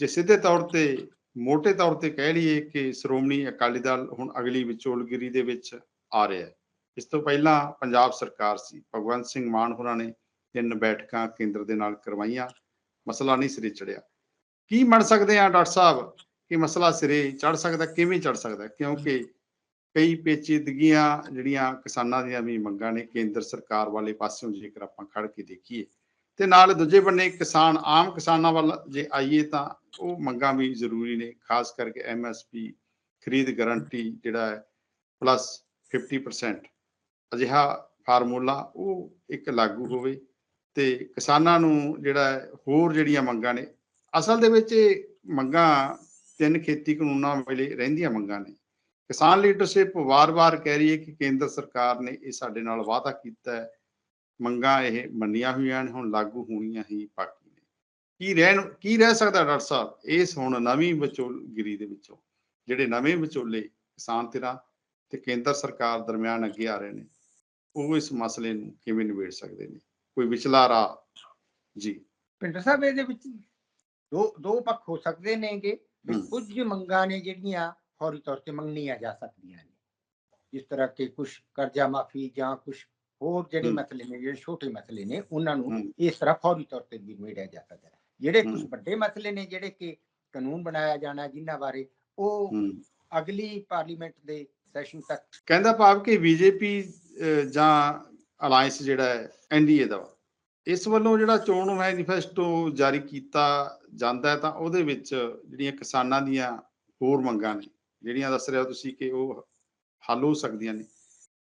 ਜੇ ਸਿੱਧੇ ਤੌਰ ਤੇ, ਮੋٹے ਤੌਰ ਤੇ ਕਹਿ ਲਈਏ ਕਿ ਸ਼੍ਰੋਮਣੀ ਅਕਾਲੀ ਦਲ ਹੁਣ ਅਗਲੀ ਵਿਚੋਲਗਿਰੀ ਦੇ ਵਿੱਚ ਆ ਰਿਹਾ ਹੈ। ਇਸ ਤੋਂ ਪਹਿਲਾਂ ਪੰਜਾਬ ਸਰਕਾਰ ਸੀ, ਭਗਵੰਤ ਸਿੰਘ ਮਾਨ ਹੋਰਾਂ ਨੇ ਤਿੰਨ ਬੈਠਕਾਂ ਕੇਂਦਰ ਦੇ ਨਾਲ ਕਰਵਾਈਆਂ, ਮਸਲਾ ਨਹੀਂ ਸਿਰੇ ਚੜਿਆ। ਕੀ ਮੰਨ ਸਕਦੇ ਆ ਡਾਕਟਰ ਸਾਹਿਬ? ਕਿ ਮਸਲਾ ਸਿਰੇ ਚੜ ਸਕਦਾ, ਕਿਵੇਂ ਚੜ ਸਕਦਾ? ਕਿਉਂਕਿ ਕਈ ਪੇਚੀਦਗੀਆਂ ਜਿਹੜੀਆਂ ਕਿਸਾਨਾਂ ਦੀਆਂ ਵੀ ਮੰਗਾਂ ਨੇ, ਕੇਂਦਰ ਸਰਕਾਰ ਵਾਲੇ ਪਾਸਿਓਂ ਜੇਕਰ ਆਪਾਂ ਖੜ ਕੇ ਦੇਖੀਏ, ਤੇ ਨਾਲ ਦੂਜੇ ਬੰਨੇ ਕਿਸਾਨ, ਆਮ ਕਿਸਾਨਾਂ ਵੱਲ ਜੇ ਆਈਏ ਤਾਂ ਉਹ ਮੰਗਾਂ ਵੀ ਜ਼ਰੂਰੀ ਨੇ, ਖਾਸ ਕਰਕੇ ਐਮਐਸਪੀ ਖਰੀਦ ਗਾਰੰਟੀ ਜਿਹੜਾ ਹੈ, ਪਲੱਸ 50% ਅਜਿਹਾ ਫਾਰਮੂਲਾ ਉਹ ਇੱਕ ਲਾਗੂ ਹੋਵੇ ਤੇ ਕਿਸਾਨਾਂ ਨੂੰ ਜਿਹੜਾ ਹੋਰ ਜਿਹੜੀਆਂ ਮੰਗਾਂ ਨੇ, ਅਸਲ ਦੇ ਵਿੱਚ ਇਹ ਮੰਗਾਂ ਤਿੰਨ ਖੇਤੀ ਕਾਨੂੰਨਾਂ ਵੇਲੇ ਰਹਿੰਦੀਆਂ ਮੰਗਾਂ ਨੇ। ਕਿਸਾਨ ਲੀਡਰਸ਼ਿਪ ਵਾਰ-ਵਾਰ ਕਹਿ ਰਹੀ ਹੈ ਕਿ ਕੇਂਦਰ ਸਰਕਾਰ ਨੇ ਇਹ ਸਾਡੇ ਨਾਲ ਵਾਅਦਾ ਕੀਤਾ ਹੈ। ਮੰਗਾਂ ਇਹ ਮੰਨੀਆਂ ਹੋਈਆਂ ਨੇ, ਹੁਣ ਲਾਗੂ ਹੋਣੀਆਂ ਹੀ ਬਾਕੀ ਨੇ। ਕੀ ਰਹਿਣ, ਕੀ ਰਹਿ ਸਕਦਾ ਡਾਕਟਰ ਸਾਹਿਬ? ਇਸ ਹੁਣ ਨਵੀਂ ਵਿਚੋਲਗਿਰੀ ਦੇ ਵਿੱਚੋਂ, ਜਿਹੜੇ ਨਵੇਂ ਵਿਚੋਲੇ ਕਿਸਾਨ ਧਿਰਾਂ ਤੇ ਕੇਂਦਰ ਸਰਕਾਰ ਦਰਮਿਆਨ ਅੱਗੇ ਆ ਰਹੇ ਨੇ। ਉਹ ਇਸ ਮਸਲੇ ਨੂੰ ਕਿਵੇਂ ਨਿਬੇੜ ਸਕਦੇ ਨੇ ਕੋਈ ਵਿਚਲਾ ਰਾਹ ਜੀ ਪਿੰਡਰ ਸਾਹਿਬ ਇਹਦੇ ਵਿੱਚ ਦੋ ਦੋ ਪੱਖ ਹੋ ਸਕਦੇ ਨੇਗੇ ਵੀ। ਕੁਝ ਮੰਗਾਂ ਨੇ ਜਿਹੜੀਆਂ ਫੌਰੀ ਤੌਰ ਤੇ ਮੰਗਣੀਆਂ ਜਾ ਸਕਦੀਆਂ ਨੇ ਜਿਸ ਤਰ੍ਹਾਂ ਕਿ ਕੁਝ ਕਰਜ਼ਾ ਮਾਫੀ ਜਾਂ ਕੁਝ ਹੋਰ ਜਿਹੜੇ। ਮਸਲੇ ਨੇ ਜਿਹੜੇ ਛੋਟੇ ਮਸਲੇ ਨੇ ਉਹਨਾਂ ਨੂੰ। ਇਸ ਤਰ੍ਹਾਂ ਫੌਰੀ ਤੌਰ ਤੇ ਵੀ ਨਿਬੇੜਿਆ ਜਾ ਸਕਦਾ ਹੈ ਜਿਹੜੇ ਕੁਝ। ਵੱਡੇ ਮਸਲੇ ਨੇ ਜਿਹੜੇ ਕਿ ਕਾਨੂੰਨ ਬਣਾਇਆ ਜਾਣਾ ਜਿਨ੍ਹਾਂ ਬਾਰੇ ਉਹ ਅਗਲੀ ਪਾਰਲੀਮੈਂਟ ਦੇ ਸੈਸ਼ਨ ਤੱਕ ਕਹਿੰਦਾ ਭਾਵ ਕਿ ਬੀਜੇਪੀ ਜਾਂ ਅਲਾਈਅੰਸ ਜਿਹੜਾ ਹੈ ਐਨਡੀਏ ਦਾ ਇਸ ਵੱਲੋਂ ਜਿਹੜਾ ਚੋਣ ਮੈਨੀਫੈਸਟੋ ਜਾਰੀ ਕੀਤਾ ਜਾਂਦਾ ਹੈ, ਤਾਂ ਉਹਦੇ ਵਿੱਚ ਜਿਹੜੀਆਂ ਕਿਸਾਨਾਂ ਦੀਆਂ ਹੋਰ ਮੰਗਾਂ ਨੇ, ਜਿਹੜੀਆਂ ਦੱਸ ਰਹੇ ਹੋ ਤੁਸੀਂ ਕਿ ਉਹ ਹੱਲ ਹੋ ਸਕਦੀਆਂ ਨੇ,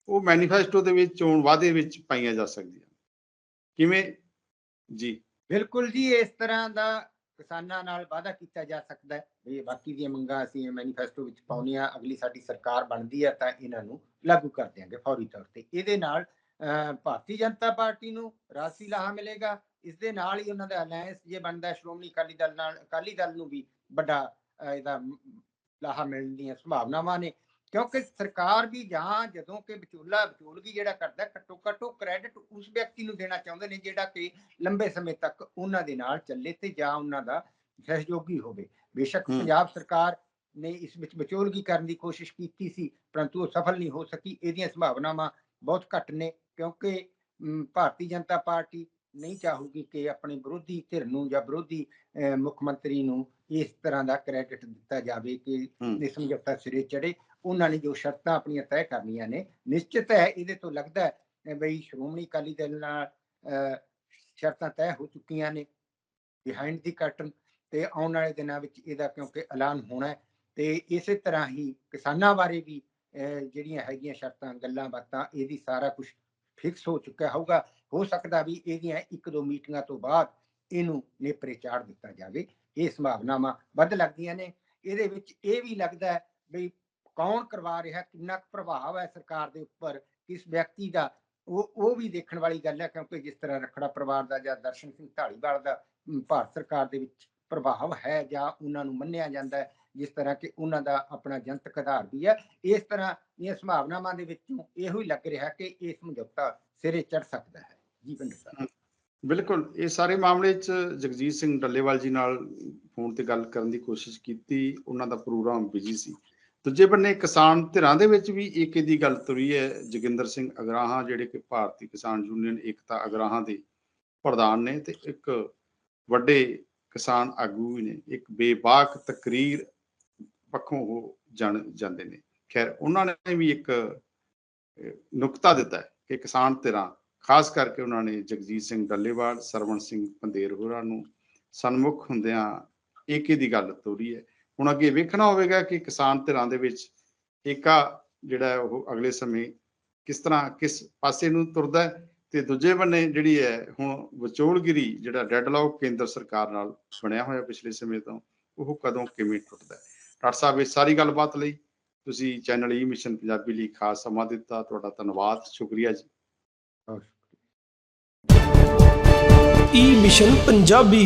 ਉਹ ਮੈਨੀਫੈਸਟੋ ਦੇ ਵਿੱਚ, ਚੋਣ ਵਾਅਦੇ ਵਿੱਚ ਪਾਈਆਂ ਜਾ ਸਕਦੀਆਂ ਕਿਵੇਂ? ਜੀ। ਬਿਲਕੁਲ ਜੀ, ਇਸ ਤਰ੍ਹਾਂ ਦਾ ਕਿਸਾਨਾਂ ਨਾਲ ਵਾਅਦਾ ਕੀਤਾ ਜਾ ਸਕਦਾ ਹੈ। ਵੀ ਬਾਕੀ ਦੀਆਂ ਮੰਗਾਂ ਅਸੀਂ ਮੈਨੀਫੈਸਟੋ ਵਿੱਚ ਪਾਉਣੀਆਂ ਅਗਲੀ ਸਾਡੀ ਸਰਕਾਰ ਬਣਦੀ ਹੈ, ਤਾਂ ਇਹਨਾਂ ਨੂੰ ਲਾਗੂ ਕਰ ਦਿਆਂਗੇ ਫੌਰੀ ਤੌਰ ਤੇ। ਇਹਦੇ ਨਾਲ ਭਾਰਤੀ ਜਨਤਾ ਪਾਰਟੀ ਨੂੰ ਰਾਸੀ ਲਾਹਾ ਮਿਲੇਗਾ। ਇਸ ਦੇ ਨਾਲ ਹੀ ਉਹਨਾਂ ਦਾ ਅਲਾਈਅੰਸ ਜੇ ਬਣਦਾ ਸ਼੍ਰੋਮਣੀ ਅਕਾਲੀ ਦਲ ਨਾਲ ਅਕਾਲੀ ਦਲ ਨੂੰ ਵੀ ਵੱਡਾ ਇਹਦਾ ਲਾਹਾ ਮਿਲਣ ਦੀਆਂ ਸੰਭਾਵਨਾਵਾਂ ਨੇ। ਕਿਉਂਕਿ ਸਰਕਾਰ ਵੀ ਜਾਂ ਜਦੋਂ ਕਿ ਵਿਚੋਲਾ ਵਿਚੋਲਗੀ ਜਿਹੜਾ ਕਰਦਾ ਘੱਟੋ ਘੱਟ ਕ੍ਰੈਡਿਟ ਉਸ ਵਿਅਕਤੀ ਨੂੰ ਦੇਣਾ ਚਾਹੁੰਦੇ ਨੇ ਜਿਹੜਾ ਕਿ ਲੰਬੇ ਸਮੇਂ ਤੱਕ ਉਹਨਾਂ ਦੇ ਨਾਲ ਚੱਲੇ ਤੇ ਜਾਂ ਉਹਨਾਂ ਦਾ ਸਹਿਯੋਗੀ ਹੋਵੇ। ਬੇਸ਼ੱਕ। ਪੰਜਾਬ ਸਰਕਾਰ ਨੇ ਇਸ ਵਿੱਚ ਵਿਚੋਲਗੀ ਕਰਨ ਦੀ ਕੋਸ਼ਿਸ਼ ਕੀਤੀ ਸੀ ਪਰੰਤੂ ਉਹ ਸਫਲ ਨਹੀਂ ਹੋ ਸਕੀ ਇਹਦੀਆਂ ਸੰਭਾਵਨਾਵਾਂ ਬਹੁਤ ਘੱਟ ਨੇ ਕਿਉਂਕਿ ਭਾਰਤੀ ਜਨਤਾ ਪਾਰਟੀ ਨਹੀਂ ਚਾਹੂਗੀ ਕਿ ਆਪਣੇ ਵਿਰੋਧੀ ਧਿਰ ਨੂੰ ਜਾਂ ਵਿਰੋਧੀ ਮੁੱਖ ਮੰਤਰੀ ਨੂੰ ਇਸ ਤਰ੍ਹਾਂ ਦਾ ਕ੍ਰੈਡਿਟ ਦਿੱਤਾ ਜਾਵੇ ਕਿ। ਇਹ ਸਮਝੌਤਾ ਸਿਰੇ ਚੜੇ ਉਹਨਾਂ ਨੇ ਜੋ ਸ਼ਰਤਾਂ ਆਪਣੀਆਂ ਤੈਅ ਕਰਨੀਆਂ ਨੇ ਨਿਸ਼ਚਿਤ ਹੈ ਇਹਦੇ ਤੋਂ ਲੱਗਦਾ ਹੈ ਬਈ ਸ਼੍ਰੋਮਣੀ ਅਕਾਲੀ ਦਲ ਨਾਲ ਸ਼ਰਤਾਂ ਤੈਅ ਹੋ ਚੁੱਕੀਆਂ ਨੇ ਬਿਹਾਈਂਡ ਦੀ ਕਰਟਨ ਤੇ ਆਉਣ ਵਾਲੇ ਦਿਨਾਂ ਵਿੱਚ ਇਹਦਾ ਕਿਉਂਕਿ ਐਲਾਨ ਹੋਣਾ ਹੈ ਤੇ ਇਸੇ ਤਰ੍ਹਾਂ ਹੀ ਕਿਸਾਨਾਂ ਬਾਰੇ ਵੀ ਅਹ, ਜਿਹੜੀਆਂ ਹੈਗੀਆਂ ਸ਼ਰਤਾਂ ਗੱਲਾਂ ਬਾਤਾਂ ਇਹਦੀ ਸਾਰਾ ਕੁਝ ਫਿਕਸ ਹੋ ਚੁੱਕਿਆ ਹੋਊਗਾ। ਹੋ ਸਕਦਾ ਵੀ ਇਹਦੀਆਂ ਇੱਕ ਦੋ ਮੀਟਿੰਗਾਂ ਤੋਂ ਬਾਅਦ ਇਹਨੂੰ ਨੇਪਰੇ ਚਾੜ ਦਿੱਤਾ ਜਾਵੇ। ਇਹ ਸੰਭਾਵਨਾਵਾਂ ਵੱਧ ਲੱਗਦੀਆਂ ਨੇ। ਇਹਦੇ ਵਿੱਚ ਇਹ ਵੀ ਲੱਗਦਾ ਹੈ ਵੀ ਕੌਣ ਕਰਵਾ ਰਿਹਾ ਕਿੰਨਾ ਕੁ ਪ੍ਰਭਾਵ ਹੈ ਸਰਕਾਰ ਦੇ ਉੱਪਰ ਕਿਸ ਵਿਅਕਤੀ ਦਾ। ਉਹ ਉਹ ਵੀ ਦੇਖਣ ਵਾਲੀ ਗੱਲ ਹੈ ਕਿਉਂਕਿ ਜਿਸ ਤਰ੍ਹਾਂ ਰਖੜਾ ਪਰਿਵਾਰ ਦਾ ਜਾਂ ਦਰਸ਼ਨ ਸਿੰਘ ਢਾਲੀਵਾਲ ਦਾ ਭਾਰਤ ਸਰਕਾਰ ਦੇ ਵਿੱਚ ਪ੍ਰਭਾਵ ਹੈ ਜਾਂ ਉਹਨਾਂ ਨੂੰ ਮੰਨਿਆ ਜਾਂਦਾ ਹੈ ਜਿਸ ਤਰ੍ਹਾਂ ਕਿ ਉਹਨਾਂ ਦਾ ਆਪਣਾ ਜਨਤਕ ਆਧਾਰ ਵੀ ਹੈ, ਇਸ ਤਰ੍ਹਾਂ ਦੀਆਂ ਸੰਭਾਵਨਾਵਾਂ ਦੇ ਵਿੱਚੋਂ ਇਹੋ ਹੀ ਲੱਗ ਰਿਹਾ ਕਿ ਇਹ ਸਮਝੌਤਾ ਸਿਰੇ ਚੜ ਸਕਦਾ ਹੈ। ਜੀ ਪਿੰਡ ਸਾਹਿਬ। ਬਿਲਕੁਲ, ਇਹ ਸਾਰੇ ਮਾਮਲੇ 'ਚ ਜਗਜੀਤ ਸਿੰਘ ਡੱਲੇਵਾਲ ਜੀ ਨਾਲ ਫੋਨ ਤੇ ਗੱਲ ਕਰਨ ਦੀ ਕੋਸ਼ਿਸ਼ ਕੀਤੀ, ਉਹਨਾਂ ਦਾ ਪ੍ਰੋਗਰਾਮ ਬਿਜ਼ੀ ਸੀ। ਦੂਜੇ ਬੰਨੇ ਕਿਸਾਨ ਧਿਰਾਂ ਦੇ ਵਿੱਚ ਵੀ ਏਕੇ ਦੀ ਗੱਲ ਤੁਰੀ ਹੈ, ਜੋਗਿੰਦਰ ਸਿੰਘ ਅਗਰਾਹਾਂ, ਜਿਹੜੇ ਕਿ ਭਾਰਤੀ ਕਿਸਾਨ ਯੂਨੀਅਨ ਏਕਤਾ ਅਗਰਾਹਾਂ ਦੇ ਪ੍ਰਧਾਨ ਨੇ ਤੇ ਇੱਕ ਵੱਡੇ ਕਿਸਾਨ ਆਗੂ ਵੀ ਨੇ। ਇੱਕ ਬੇਬਾਕ ਤਕਰੀਰ ਪੱਖੋਂ ਉਹ ਜਾਣ ਜਾਂਦੇ ਨੇ। ਖੈਰ, ਉਹਨਾਂ ਨੇ ਵੀ ਇੱਕ ਨੁਕਤਾ ਦਿੱਤਾ ਹੈ ਕਿ ਕਿਸਾਨ ਧਿਰਾਂ, ਖਾਸ ਕਰਕੇ ਉਹਨਾਂ ਨੇ ਜਗਜੀਤ ਸਿੰਘ ਡੱਲੇਵਾਲ, ਸਰਵਣ ਸਿੰਘ ਪੰਦੇਰ ਹੋਰਾਂ ਨੂੰ ਸਨਮੁਖ ਹੁੰਦਿਆਂ ਏਕੇ ਦੀ ਗੱਲ ਤੋਰੀ ਹੈ। ਹੁਣ ਅੱਗੇ ਵੇਖਣਾ ਹੋਵੇਗਾ ਕਿ ਕਿਸਾਨ ਧਿਰਾਂ ਦੇ ਵਿੱਚ ਏਕਾ ਜਿਹੜਾ ਉਹ ਅਗਲੇ ਸਮੇਂ ਕਿਸ ਤਰ੍ਹਾਂ, ਕਿਸ ਪਾਸੇ ਨੂੰ ਤੁਰਦਾ ਤੇ ਦੂਜੇ ਬੰਨੇ ਜਿਹੜੀ ਹੈ ਹੁਣ ਵਿਚੋਲਗਿਰੀ ਜਿਹੜਾ ਡੈਡਲੌਕ ਕੇਂਦਰ ਸਰਕਾਰ ਨਾਲ ਬਣਿਆ ਹੋਇਆ ਪਿਛਲੇ ਸਮੇਂ ਤੋਂ, ਉਹ ਕਦੋਂ ਕਿਵੇਂ ਟੁੱਟਦਾ ਹੈ? ਡਾਕਟਰ ਸਾਹਿਬ ਇਹ ਸਾਰੀ ਗੱਲਬਾਤ ਲਈ ਤੁਸੀਂ channel e E mission Punjabi ਲਈ ਖਾਸ ਸਮਾਂ ਦਿੱਤਾ। ਤੁਹਾਡਾ ਧੰਨਵਾਦ, ਸ਼ੁਕਰੀਆ ਜੀ। e E mission Punjabi.